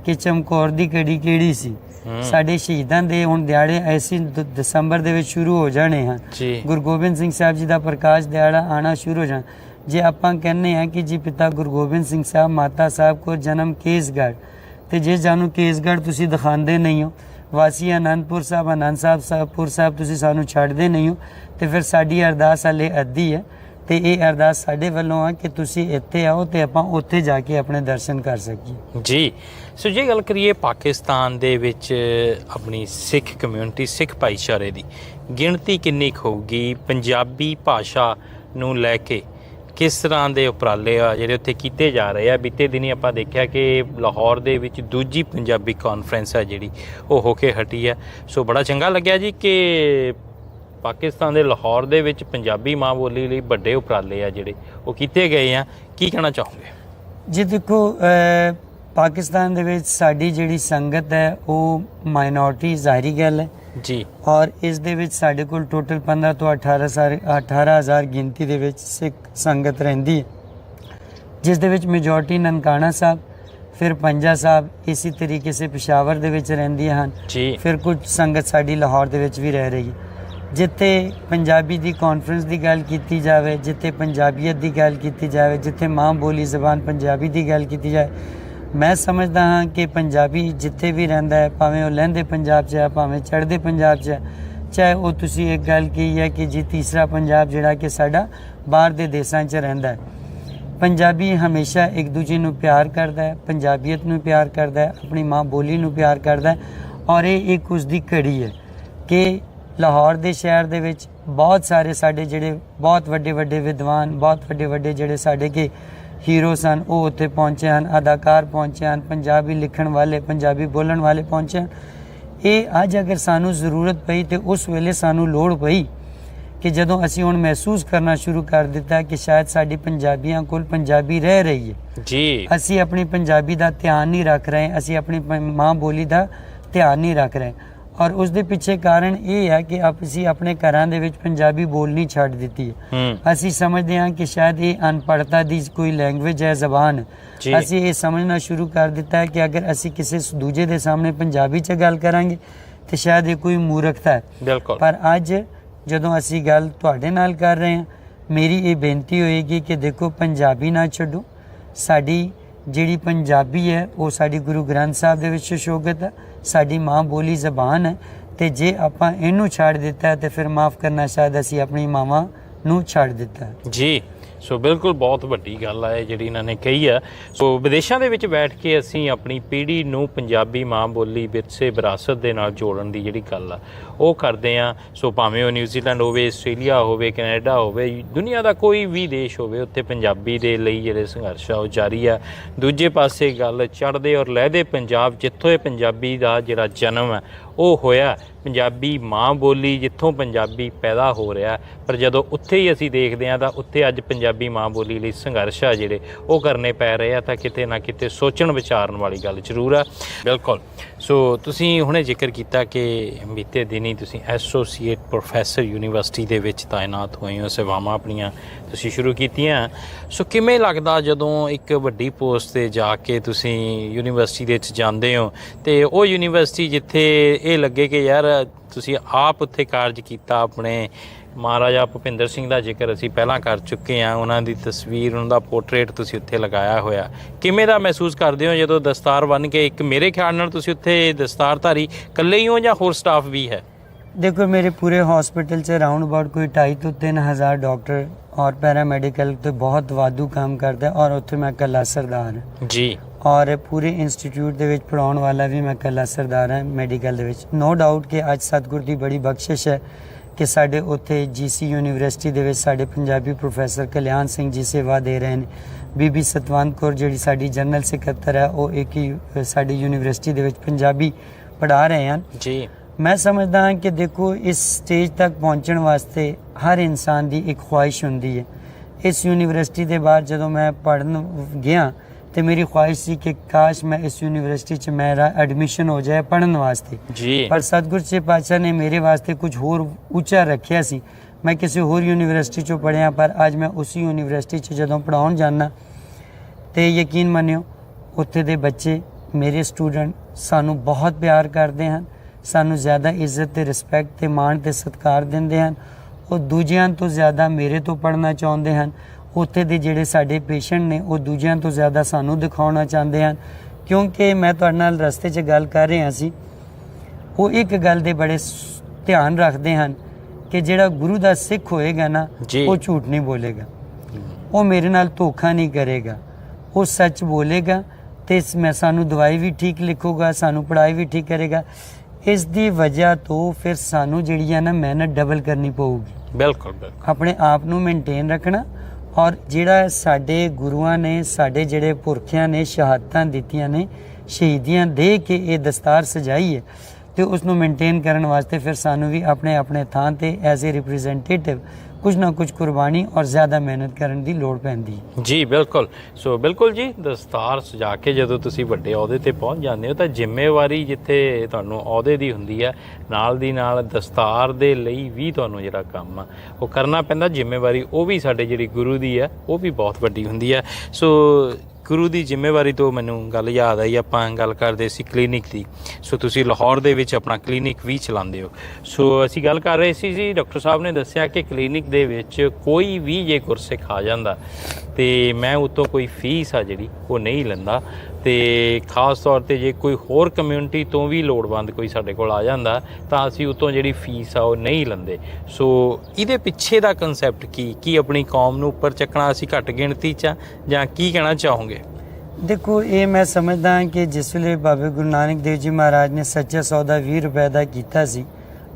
ਕਿ ਚਮਕੌਰ ਦੀ ਕੜੀ ਕਿਹੜੀ ਸੀ। ਸਾਡੇ ਸ਼ਹੀਦਾਂ ਦੇ ਹੁਣ ਦਿਹਾੜੇ ਐਸੀ ਦਸੰਬਰ ਦੇ ਵਿੱਚ ਸ਼ੁਰੂ ਹੋ ਜਾਣੇ ਹਨ। ਗੁਰੂ ਗੋਬਿੰਦ ਸਿੰਘ ਸਾਹਿਬ ਜੀ ਦਾ ਪ੍ਰਕਾਸ਼ ਦਿਹਾੜਾ ਆਣਾ ਸ਼ੁਰੂ ਹੋ ਜਾਣਾ। ਜੇ ਆਪਾਂ ਕਹਿੰਨੇ ਆ ਕਿ ਜੀ ਪਿਤਾ ਗੁਰੂ ਗੋਬਿੰਦ ਸਿੰਘ ਸਾਹਿਬ ਮਾਤਾ ਸਾਹਿਬ ਕੋ ਜਨਮ ਕੇਸਗੜ੍ਹ ਤੇ ਜੇ ਜਾਨੂੰ ਕੇਸਗੜ੍ਹ ਤੁਸੀਂ ਦਿਖਾਉਂਦੇ ਨਹੀਂ ਹੋ ਵਾਸੀ ਆਨੰਦਪੁਰ ਸਾਹਿਬ ਆਨੰਦ ਸਾਹਿਬ ਸਾਹਿਬਪੁਰ ਸਾਹਿਬ ਤੁਸੀਂ ਸਾਨੂੰ ਛੱਡਦੇ ਨਹੀਂ ਹੋ ਤੇ ਫਿਰ ਸਾਡੀ ਅਰਦਾਸ ਹਲੇ ਅੱਧੀ ਹੈ। ਤੇ ਇਹ ਅਰਦਾਸ ਸਾਡੇ ਵੱਲੋਂ ਆ ਕਿ ਤੁਸੀਂ ਇੱਥੇ ਆਓ ਤੇ ਆਪਾਂ ਉੱਥੇ ਜਾ ਕੇ ਆਪਣੇ ਦਰਸ਼ਨ ਕਰ ਸਕੀਏ। ਜੀ। ਸੋ ਜੇ ਗੱਲ ਕਰੀਏ ਪਾਕਿਸਤਾਨ ਦੇ ਵਿੱਚ ਆਪਣੀ ਸਿੱਖ ਕਮਿਊਨਿਟੀ, ਸਿੱਖ ਭਾਈਚਾਰੇ ਦੀ, ਗਿਣਤੀ ਕਿੰਨੀ ਕੁ ਹੋਊਗੀ? ਪੰਜਾਬੀ ਭਾਸ਼ਾ ਨੂੰ ਲੈ ਕੇ ਕਿਸ ਤਰ੍ਹਾਂ ਦੇ ਉਪਰਾਲੇ ਆ ਜਿਹੜੇ ਉੱਥੇ ਕੀਤੇ ਜਾ ਰਹੇ ਆ? ਬੀਤੇ ਦਿਨੀ ਆਪਾਂ ਦੇਖਿਆ ਕਿ ਲਾਹੌਰ ਦੇ ਵਿੱਚ ਦੂਜੀ ਪੰਜਾਬੀ ਕਾਨਫਰੰਸ ਆ ਜਿਹੜੀ ਉਹ ਹੋ ਕੇ ਹਟੀ ਹੈ ਸੋ ਬੜਾ ਚੰਗਾ ਲੱਗਿਆ ਜੀ ਕਿ ਪਾਕਿਸਤਾਨ ਦੇ ਲਾਹੌਰ ਦੇ ਵਿੱਚ ਪੰਜਾਬੀ ਮਾਂ ਬੋਲੀ ਲਈ ਵੱਡੇ ਉਪਰਾਲੇ ਆ ਜਿਹੜੇ। ਉਹ ਕੀਤੇ ਗਏ ਆ। ਕੀ ਕਹਿਣਾ ਚਾਹੋਗੇ? ਜੀ ਦੇਖੋ ਪਾਕਿਸਤਾਨ ਦੇ ਵਿੱਚ ਸਾਡੀ ਜਿਹੜੀ ਸੰਗਤ ਹੈ ਉਹ ਮਾਈਨੋਰਟੀ ਜ਼ਾਹਿਰੀ ਗੱਲ ਹੈ। ਜੀ। ਔਰ ਇਸ ਦੇ ਵਿੱਚ ਸਾਡੇ ਕੋਲ ਟੋਟਲ 15 ਤੋਂ 18 ਸਾਰ 18000 ਗਿਣਤੀ ਦੇ ਵਿੱਚ ਸਿੱਖ ਸੰਗਤ ਰਹਿੰਦੀ ਹੈ। ਜਿਸ ਦੇ ਵਿੱਚ ਮੈਜੋਰਟੀ ਨਨਕਾਣਾ ਸਾਹਿਬ ਫਿਰ ਪੰਜਾ ਸਾਹਿਬ ਇਸੇ ਤਰੀਕੇ ਸੇ ਪਿਸ਼ਾਵਰ ਦੇ ਵਿੱਚ ਰਹਿੰਦੀਆਂ ਹਨ। ਜੀ। ਫਿਰ ਕੁਝ ਸੰਗਤ ਸਾਡੀ ਲਾਹੌਰ ਦੇ ਵਿੱਚ ਵੀ ਰਹਿ ਰਹੀ ਹੈ। ਜਿੱਥੇ ਪੰਜਾਬੀ ਦੀ ਕਾਨਫਰੰਸ ਦੀ ਗੱਲ ਕੀਤੀ ਜਾਵੇ, ਜਿੱਥੇ ਪੰਜਾਬੀਅਤ ਦੀ ਗੱਲ ਕੀਤੀ ਜਾਵੇ, ਜਿੱਥੇ ਮਾਂ ਬੋਲੀ ਜ਼ਬਾਨ ਪੰਜਾਬੀ ਦੀ ਗੱਲ ਕੀਤੀ ਜਾਏ, ਮੈਂ ਸਮਝਦਾ ਹਾਂ ਕਿ ਪੰਜਾਬੀ ਜਿੱਥੇ ਵੀ ਰਹਿੰਦਾ ਹੈ, ਭਾਵੇਂ ਉਹ ਲਹਿੰਦੇ ਪੰਜਾਬ 'ਚ ਹੈ, ਭਾਵੇਂ ਚੜ੍ਹਦੇ ਪੰਜਾਬ 'ਚ ਹੈ, ਚਾਹੇ ਉਹ ਤੁਸੀਂ ਇੱਕ ਗੱਲ ਕਹੀ ਹੈ ਕਿ ਜੀ ਤੀਸਰਾ ਪੰਜਾਬ ਜਿਹੜਾ ਕਿ ਸਾਡਾ ਬਾਹਰ ਦੇ ਦੇਸ਼ਾਂ 'ਚ ਰਹਿੰਦਾ ਹੈ। ਪੰਜਾਬੀ ਹਮੇਸ਼ਾ ਇੱਕ ਦੂਜੇ ਨੂੰ ਪਿਆਰ ਕਰਦਾ ਹੈ, ਪੰਜਾਬੀਅਤ ਨੂੰ ਪਿਆਰ ਕਰਦਾ ਹੈ, ਆਪਣੀ ਮਾਂ ਬੋਲੀ ਨੂੰ ਪਿਆਰ ਕਰਦਾ ਹੈ ਔਰ ਇਹ ਇੱਕ ਉਸ ਦੀ ਕੜੀ ਹੈ ਕਿ ਲਾਹੌਰ ਦੇ ਸ਼ਹਿਰ ਦੇ ਵਿੱਚ ਬਹੁਤ ਸਾਰੇ ਸਾਡੇ ਜਿਹੜੇ ਬਹੁਤ ਵੱਡੇ ਵੱਡੇ ਵਿਦਵਾਨ ਬਹੁਤ ਵੱਡੇ ਵੱਡੇ ਜਿਹੜੇ ਸਾਡੇ ਕੇ ਹੀਰੋ ਸਨ ਉਹ ਉੱਥੇ ਪਹੁੰਚੇ ਹਨ ਅਦਾਕਾਰ ਪਹੁੰਚੇ ਹਨ ਪੰਜਾਬੀ ਲਿਖਣ ਵਾਲੇ ਪੰਜਾਬੀ ਬੋਲਣ ਵਾਲੇ ਪਹੁੰਚੇ ਹਨ। ਇਹ ਅੱਜ ਅਗਰ ਸਾਨੂੰ ਜ਼ਰੂਰਤ ਪਈ ਤੇ ਉਸ ਵੇਲੇ ਸਾਨੂੰ ਲੋੜ ਪਈ ਕਿ ਜਦੋਂ ਅਸੀਂ ਹੁਣ ਮਹਿਸੂਸ ਕਰਨਾ ਸ਼ੁਰੂ ਕਰ ਦਿੱਤਾ ਕਿ ਸ਼ਾਇਦ ਸਾਡੀ ਪੰਜਾਬੀਆਂ ਕੋਲ ਪੰਜਾਬੀ ਰਹਿ ਰਹੀ ਹੈ। ਜੀ। ਅਸੀਂ ਆਪਣੀ ਪੰਜਾਬੀ ਦਾ ਧਿਆਨ ਨਹੀਂ ਰੱਖ ਰਹੇ ਅਸੀਂ ਆਪਣੀ ਮਾਂ ਬੋਲੀ ਦਾ ਧਿਆਨ ਨਹੀਂ ਰੱਖ ਰਹੇ। ਔਰ ਉਸ ਦੇ ਪਿੱਛੇ ਕਾਰਨ ਇਹ ਹੈ ਕਿ ਅਸੀਂ ਆਪਣੇ ਘਰਾਂ ਦੇ ਵਿੱਚ ਪੰਜਾਬੀ ਬੋਲਣੀ ਛੱਡ ਦਿੱਤੀ। ਹੈ। ਅਸੀਂ ਸਮਝਦੇ ਹਾਂ ਕਿ ਸ਼ਾਇਦ ਇਹ ਅਨਪੜ੍ਹਤਾ ਦੀ ਕੋਈ ਲੈਂਗੁਏਜ ਹੈ ਜ਼ਬਾਨ। ਅਸੀਂ ਇਹ ਸਮਝਣਾ ਸ਼ੁਰੂ ਕਰ ਦਿੱਤਾ ਹੈ ਕਿ ਅਗਰ ਅਸੀਂ ਕਿਸੇ ਦੂਜੇ ਦੇ ਸਾਹਮਣੇ ਪੰਜਾਬੀ 'ਚ ਗੱਲ ਕਰਾਂਗੇ ਤੇ ਸ਼ਾਇਦ ਇਹ ਕੋਈ ਮੂਰਖਤਾ ਹੈ। ਬਿਲਕੁਲ। ਪਰ ਅੱਜ ਜਦੋਂ ਅਸੀਂ ਗੱਲ ਤੁਹਾਡੇ ਨਾਲ ਕਰ ਰਹੇ ਹਾਂ ਮੇਰੀ ਇਹ ਬੇਨਤੀ ਹੋਏਗੀ ਕਿ ਦੇਖੋ ਪੰਜਾਬੀ ਨਾ ਛੱਡੋ। ਸਾਡੀ ਜਿਹੜੀ ਪੰਜਾਬੀ ਹੈ ਉਹ ਸਾਡੀ ਗੁਰੂ ਗ੍ਰੰਥ ਸਾਹਿਬ ਦੇ ਵਿੱਚ ਸ਼ੋਸ਼ੋਗਤ ਹੈ। ਸਾਡੀ ਮਾਂ ਬੋਲੀ ਜ਼ਬਾਨ ਹੈ ਤੇ ਜੇ ਆਪਾਂ ਇਹਨੂੰ ਛੱਡ ਦਿੱਤਾ ਹੈ ਤੇ ਫਿਰ ਮਾਫ ਕਰਨਾ ਸ਼ਾਇਦ ਅਸੀਂ ਆਪਣੀ ਮਾਵਾਂ ਨੂੰ ਛੱਡ ਦਿੱਤਾ। ਜੀ। ਸੋ ਬਿਲਕੁਲ ਬਹੁਤ ਵੱਡੀ ਗੱਲ ਆ ਇਹ ਜਿਹੜੀ ਇਹਨਾਂ ਨੇ ਕਹੀ ਆ। ਸੋ ਵਿਦੇਸ਼ਾਂ ਦੇ ਵਿੱਚ ਬੈਠ ਕੇ ਅਸੀਂ ਆਪਣੀ ਪੀੜ੍ਹੀ ਨੂੰ ਪੰਜਾਬੀ ਮਾਂ ਬੋਲੀ ਵਿਰਸੇ ਵਿਰਾਸਤ ਦੇ ਨਾਲ ਜੋੜਨ ਦੀ ਜਿਹੜੀ ਗੱਲ ਆ, ਉਹ ਕਰਦੇ ਆ। ਸੋ ਭਾਵੇਂ ਉਹ ਨਿਊਜ਼ੀਲੈਂਡ ਹੋਵੇ, ਆਸਟ੍ਰੇਲੀਆ ਹੋਵੇ, ਕੈਨੇਡਾ ਹੋਵੇ, ਦੁਨੀਆ ਦਾ ਕੋਈ ਵੀ ਦੇਸ਼ ਹੋਵੇ, ਉੱਥੇ ਪੰਜਾਬੀ ਦੇ ਲਈ ਜਿਹੜੇ ਸੰਘਰਸ਼ ਆ, ਉਹ ਜਾਰੀ ਆ। ਦੂਜੇ ਪਾਸੇ ਗੱਲ ਚੜ੍ਹਦੇ ਔਰ ਲਹਿਦੇ ਪੰਜਾਬ, ਜਿੱਥੋਂ ਇਹ ਪੰਜਾਬੀ ਦਾ ਜਿਹੜਾ ਜਨਮ ਹੈ ਉਹ ਹੋਇਆ ਪੰਜਾਬੀ ਮਾਂ ਬੋਲੀ ਜਿੱਥੋਂ ਪੰਜਾਬੀ ਪੈਦਾ ਹੋ ਰਿਹਾ ਪਰ ਜਦੋਂ ਉੱਥੇ ਹੀ ਅਸੀਂ ਦੇਖਦੇ ਹਾਂ ਤਾਂ ਉੱਥੇ ਅੱਜ ਪੰਜਾਬੀ ਮਾਂ ਬੋਲੀ ਲਈ ਸੰਘਰਸ਼ ਆ ਜਿਹੜੇ, ਉਹ ਕਰਨੇ ਪੈ ਰਹੇ ਆ ਤਾਂ ਕਿਤੇ ਨਾ ਕਿਤੇ ਸੋਚਣ ਵਿਚਾਰਨ ਵਾਲੀ ਗੱਲ ਜ਼ਰੂਰ ਆ। ਬਿਲਕੁਲ। ਸੋ ਤੁਸੀਂ ਹੁਣੇ ਜ਼ਿਕਰ ਕੀਤਾ ਕਿ ਬੀਤੇ ਦਿਨੀ ਤੁਸੀਂ ਐਸੋਸੀਏਟ ਪ੍ਰੋਫੈਸਰ ਯੂਨੀਵਰਸਿਟੀ ਦੇ ਵਿੱਚ ਤਾਇਨਾਤ ਹੋਏ ਹੋ, ਸੇਵਾਵਾਂ ਆਪਣੀਆਂ ਤੁਸੀਂ ਸ਼ੁਰੂ ਕੀਤੀਆਂ। ਸੋ ਕਿਵੇਂ ਲੱਗਦਾ ਜਦੋਂ ਇੱਕ ਵੱਡੀ ਪੋਸਟ ਤੇ ਜਾ ਕੇ ਤੁਸੀਂ ਯੂਨੀਵਰਸਿਟੀ ਦੇ ਵਿੱਚ ਜਾਂਦੇ ਹੋ ਤੇ ਉਹ ਯੂਨੀਵਰਸਿਟੀ ਜਿੱਥੇ ਇਹ ਲੱਗੇ ਕਿ ਯਾਰ ਤੁਸੀਂ ਆਪ ਉੱਥੇ ਕਾਰਜ ਕੀਤਾ ਆਪਣੇ ਮਹਾਰਾਜਾ ਭੁਪਿੰਦਰ ਸਿੰਘ ਦਾ ਜ਼ਿਕਰ ਅਸੀਂ ਪਹਿਲਾਂ ਕਰ ਚੁੱਕੇ ਹਾਂ ਉਹਨਾਂ ਦੀ ਤਸਵੀਰ ਉਹਨਾਂ ਦਾ ਪੋਰਟਰੇਟ ਤੁਸੀਂ ਉੱਥੇ ਲਗਾਇਆ ਹੋਇਆ ਕਿਵੇਂ ਦਾ ਮਹਿਸੂਸ ਕਰਦੇ ਹੋ ਜਦੋਂ ਦਸਤਾਰ ਬਨ ਕੇ ਇੱਕ ਮੇਰੇ ਖਿਆਲ ਨਾਲ ਤੁਸੀਂ ਉੱਥੇ ਦਸਤਾਰਧਾਰੀ ਇਕੱਲੇ ਹੀ ਹੋ ਜਾਂ ਹੋਰ ਸਟਾਫ ਵੀ ਹੈ देखो मेरे पूरे हॉस्पिटल से राउंड अबाउट कोई ढाई तो तीन हज़ार डॉक्टर और पैरामेडिकल तो बहुत वाधू काम करते हैं और उत्थे मैं कला सरदार ਹਾਂ ਜੀ ਔਰ ਪੂਰੇ ਇੰਸਟੀਚਿਊਟ ਦੇ ਵਿੱਚ ਪੜਾਉਣ ਵਾਲਾ ਵੀ ਮੈਂ ਕੱਲਾ ਸਰਦਾਰ ਹਾਂ ਮੈਡੀਕਲ ਦੇ ਵਿੱਚ। ਨੋ ਡਾਊਟ ਕਿ ਅੱਜ ਸਤਿਗੁਰ ਦੀ ਬੜੀ ਬਖਸ਼ਿਸ਼ ਹੈ ਕਿ ਸਾਡੇ ਉੱਥੇ ਜੀਸੀ ਯੂਨੀਵਰਸਿਟੀ ਦੇ ਵਿੱਚ ਸਾਡੇ ਪੰਜਾਬੀ ਪ੍ਰੋਫੈਸਰ ਕਲਿਆਣ ਸਿੰਘ ਜੀ ਸੇਵਾ ਦੇ ਰਹੇ ਨੇ। ਬੀਬੀ ਸਤਵੰਤ ਕੌਰ ਜਿਹੜੀ ਸਾਡੀ ਜਨਰਲ ਸਕੱਤਰ ਹੈ ਉਹ ਇੱਕ ਹੀ ਸਾਡੀ ਯੂਨੀਵਰਸਿਟੀ ਦੇ ਵਿੱਚ ਪੰਜਾਬੀ ਪੜ੍ਹਾ ਰਹੇ ਹਨ। ਜੀ। ਮੈਂ ਸਮਝਦਾ ਹਾਂ ਕਿ ਦੇਖੋ ਇਸ ਸਟੇਜ ਤੱਕ ਪਹੁੰਚਣ ਵਾਸਤੇ ਹਰ ਇਨਸਾਨ ਦੀ ਇੱਕ ਖੁਆਇਸ਼ ਹੁੰਦੀ ਹੈ। ਇਸ ਯੂਨੀਵਰਸਿਟੀ ਦੇ ਬਾਅਦ ਜਦੋਂ ਮੈਂ ਪੜਨ ਗਿਆ ਤੇ ਮੇਰੀ ਖੁਆਇਸ਼ ਸੀ ਕਿ ਕਾਸ਼ ਮੈਂ ਇਸ ਯੂਨੀਵਰਸਿਟੀ 'ਚ ਮੇਰਾ ਐਡਮਿਸ਼ਨ ਹੋ ਜਾਏ ਪੜਨ ਵਾਸਤੇ। ਜੀ। ਪਰ ਸਤਿਗੁਰ ਜੀ ਪਾਤਸ਼ਾਹ ਨੇ ਮੇਰੇ ਵਾਸਤੇ ਕੁਝ ਹੋਰ ਉੱਚਾ ਰੱਖਿਆ ਸੀ। ਮੈਂ ਕਿਸੇ ਹੋਰ ਯੂਨੀਵਰਸਿਟੀ 'ਚੋਂ ਪੜ੍ਹਿਆ ਪਰ ਅੱਜ ਮੈਂ ਉਸੇ ਯੂਨੀਵਰਸਿਟੀ 'ਚ ਜਦੋਂ ਪੜਾਉਣ ਜਾਂਦਾ ਤੇ ਯਕੀਨ ਮੰਨਿਓ ਉੱਥੇ ਦੇ ਬੱਚੇ ਮੇਰੇ ਸਟੂਡੈਂਟ ਸਾਨੂੰ ਬਹੁਤ ਪਿਆਰ ਕਰਦੇ ਹਨ ਸਾਨੂੰ ਜ਼ਿਆਦਾ ਇੱਜ਼ਤ ਤੇ ਰਿਸਪੈਕਟ ਤੇ ਮਾਣ ਤੇ ਸਤਿਕਾਰ ਦਿੰਦੇ ਹਨ। ਉਹ ਦੂਜਿਆਂ ਤੋਂ ਜ਼ਿਆਦਾ ਮੇਰੇ ਤੋਂ ਪੜ੍ਹਨਾ ਚਾਹੁੰਦੇ ਹਨ। ਉੱਥੇ ਦੇ ਜਿਹੜੇ ਸਾਡੇ ਪੇਸ਼ੈਂਟ ਨੇ ਉਹ ਦੂਜਿਆਂ ਤੋਂ ਜ਼ਿਆਦਾ ਸਾਨੂੰ ਦਿਖਾਉਣਾ ਚਾਹੁੰਦੇ ਹਨ। ਕਿਉਂਕਿ ਮੈਂ ਤੁਹਾਡੇ ਨਾਲ ਰਸਤੇ 'ਚ ਗੱਲ ਕਰ ਰਿਹਾ ਸੀ ਉਹ ਇੱਕ ਗੱਲ ਦੇ ਬੜੇ ਧਿਆਨ ਰੱਖਦੇ ਹਨ ਕਿ ਜਿਹੜਾ ਗੁਰੂ ਦਾ ਸਿੱਖ ਹੋਏਗਾ ਨਾ। ਉਹ ਝੂਠ ਨਹੀਂ ਬੋਲੇਗਾ। ਉਹ ਮੇਰੇ ਨਾਲ ਧੋਖਾ ਨਹੀਂ ਕਰੇਗਾ। ਉਹ ਸੱਚ ਬੋਲੇਗਾ ਤੇ ਇਸ ਮੈਂ ਸਾਨੂੰ ਦਵਾਈ ਵੀ ਠੀਕ ਲਿਖੂਗਾ ਸਾਨੂੰ ਪੜ੍ਹਾਈ ਵੀ ਠੀਕ ਕਰੇਗਾ। ਇਸ ਦੀ ਵਜ੍ਹਾ ਤੋਂ ਫਿਰ ਸਾਨੂੰ ਜਿਹੜੀ ਆ ਨਾ ਮਿਹਨਤ ਡਬਲ ਕਰਨੀ ਪਊਗੀ। ਬਿਲਕੁਲ ਬਿਲਕੁਲ। ਆਪਣੇ ਆਪ ਨੂੰ ਮੇਨਟੇਨ ਰੱਖਣਾ ਔਰ ਜਿਹੜਾ ਸਾਡੇ ਗੁਰੂਆਂ ਨੇ, ਸਾਡੇ ਜਿਹੜੇ ਪੁਰਖਿਆਂ ਨੇ ਸ਼ਹਾਦਤਾਂ ਦਿੱਤੀਆਂ ਨੇ, ਸ਼ਹੀਦੀਆਂ ਦੇ ਕੇ ਇਹ ਦਸਤਾਰ ਸਜਾਈ ਹੈ ਤੇ ਉਸ ਨੂੰ ਮੇਨਟੇਨ ਕਰਨ ਵਾਸਤੇ ਫਿਰ ਸਾਨੂੰ ਵੀ ਆਪਣੇ ਆਪਣੇ ਥਾਂ ਤੇ ਐਜ਼ ਅ ਰਿਪਰੈਜ਼ੈਂਟੇਟਿਵ ਕੁਝ ਨਾ ਕੁਝ ਕੁਰਬਾਨੀ ਔਰ ਜ਼ਿਆਦਾ ਮਿਹਨਤ ਕਰਨ ਦੀ ਲੋੜ ਪੈਂਦੀ। ਜੀ, ਬਿਲਕੁਲ। ਸੋ, ਬਿਲਕੁਲ ਜੀ ਦਸਤਾਰ ਸਜਾ ਕੇ ਜਦੋਂ ਤੁਸੀਂ ਵੱਡੇ ਅਹੁਦੇ ਤੇ ਪਹੁੰਚ ਜਾਂਦੇ ਹੋ ਤਾਂ ਜ਼ਿੰਮੇਵਾਰੀ ਜਿੱਥੇ ਤੁਹਾਨੂੰ ਅਹੁਦੇ ਦੀ ਹੁੰਦੀ ਹੈ, ਨਾਲ ਦੀ ਨਾਲ ਦਸਤਾਰ ਦੇ ਲਈ ਵੀ ਤੁਹਾਨੂੰ ਜਿਹੜਾ ਕੰਮ ਆ, ਉਹ ਕਰਨਾ ਪੈਂਦਾ। ਜ਼ਿੰਮੇਵਾਰੀ ਉਹ ਵੀ ਸਾਡੇ ਜਿਹੜੀ ਗੁਰੂ ਦੀ ਹੈ, ਉਹ ਵੀ ਬਹੁਤ ਵੱਡੀ ਹੁੰਦੀ ਹੈ। ਸੋ ਗੁਰੂ ਦੀ ਜ਼ਿੰਮੇਵਾਰੀ ਤੋਂ ਮੈਨੂੰ ਗੱਲ ਯਾਦ ਆਈ, ਆਪਾਂ ਗੱਲ ਕਰਦੇ ਸੀ ਕਲੀਨਿਕ ਦੀ। ਸੋ ਤੁਸੀਂ ਲਾਹੌਰ ਦੇ ਵਿੱਚ ਆਪਣਾ ਕਲੀਨਿਕ ਵੀ ਚਲਾਉਂਦੇ ਹੋ। ਸੋ ਅਸੀਂ ਗੱਲ ਕਰ ਰਹੇ ਸੀ ਜੀ, ਡਾਕਟਰ ਸਾਹਿਬ ਨੇ ਦੱਸਿਆ ਕਿ ਕਲੀਨਿਕ ਦੇ ਵਿੱਚ ਕੋਈ ਵੀ ਜੇ ਗੁਰਸਿੱਖ ਆ ਜਾਂਦਾ, ਤੇ ਮੈਂ ਉਤੋਂ ਕੋਈ ਫੀਸ ਆ ਜਿਹੜੀ, ਉਹ ਨਹੀਂ ਲੈਂਦਾ। ਤੇ ਖਾਸ ਤੌਰ ਤੇ ਜੇ ਕੋਈ ਹੋਰ ਕਮਿਊਨਿਟੀ ਤੋਂ ਵੀ ਲੋੜਵੰਦ ਕੋਈ ਸਾਡੇ ਕੋਲ ਆ ਜਾਂਦਾ, ਤਾਂ ਅਸੀਂ ਉਤੋਂ ਜਿਹੜੀ ਫੀਸ ਆ, ਉਹ ਨਹੀਂ ਲੈਂਦੇ। ਸੋ ਇਹਦੇ ਪਿੱਛੇ ਦਾ ਕਨਸੈਪਟ ਕੀ? ਕੀ ਆਪਣੀ ਕੌਮ ਨੂੰ ਉੱਪਰ ਚੱਕਣਾ ਅਸੀਂ ਘੱਟ ਗਿਣਤੀ ਚ ਆ, ਜਾਂ ਕੀ ਕਹਿਣਾ ਚਾਹੋਗੇ? ਦੇਖੋ ਇਹ ਮੈਂ ਸਮਝਦਾ ਹਾਂ ਕਿ ਜਿਸ ਵੇਲੇ ਬਾਬਾ ਗੁਰੂ ਨਾਨਕ ਦੇਵ ਜੀ ਮਹਾਰਾਜ ਨੇ ਸੱਚਾ ਸੌਦਾ 20 ਰੁਪਏ ਦਾ ਕੀਤਾ ਸੀ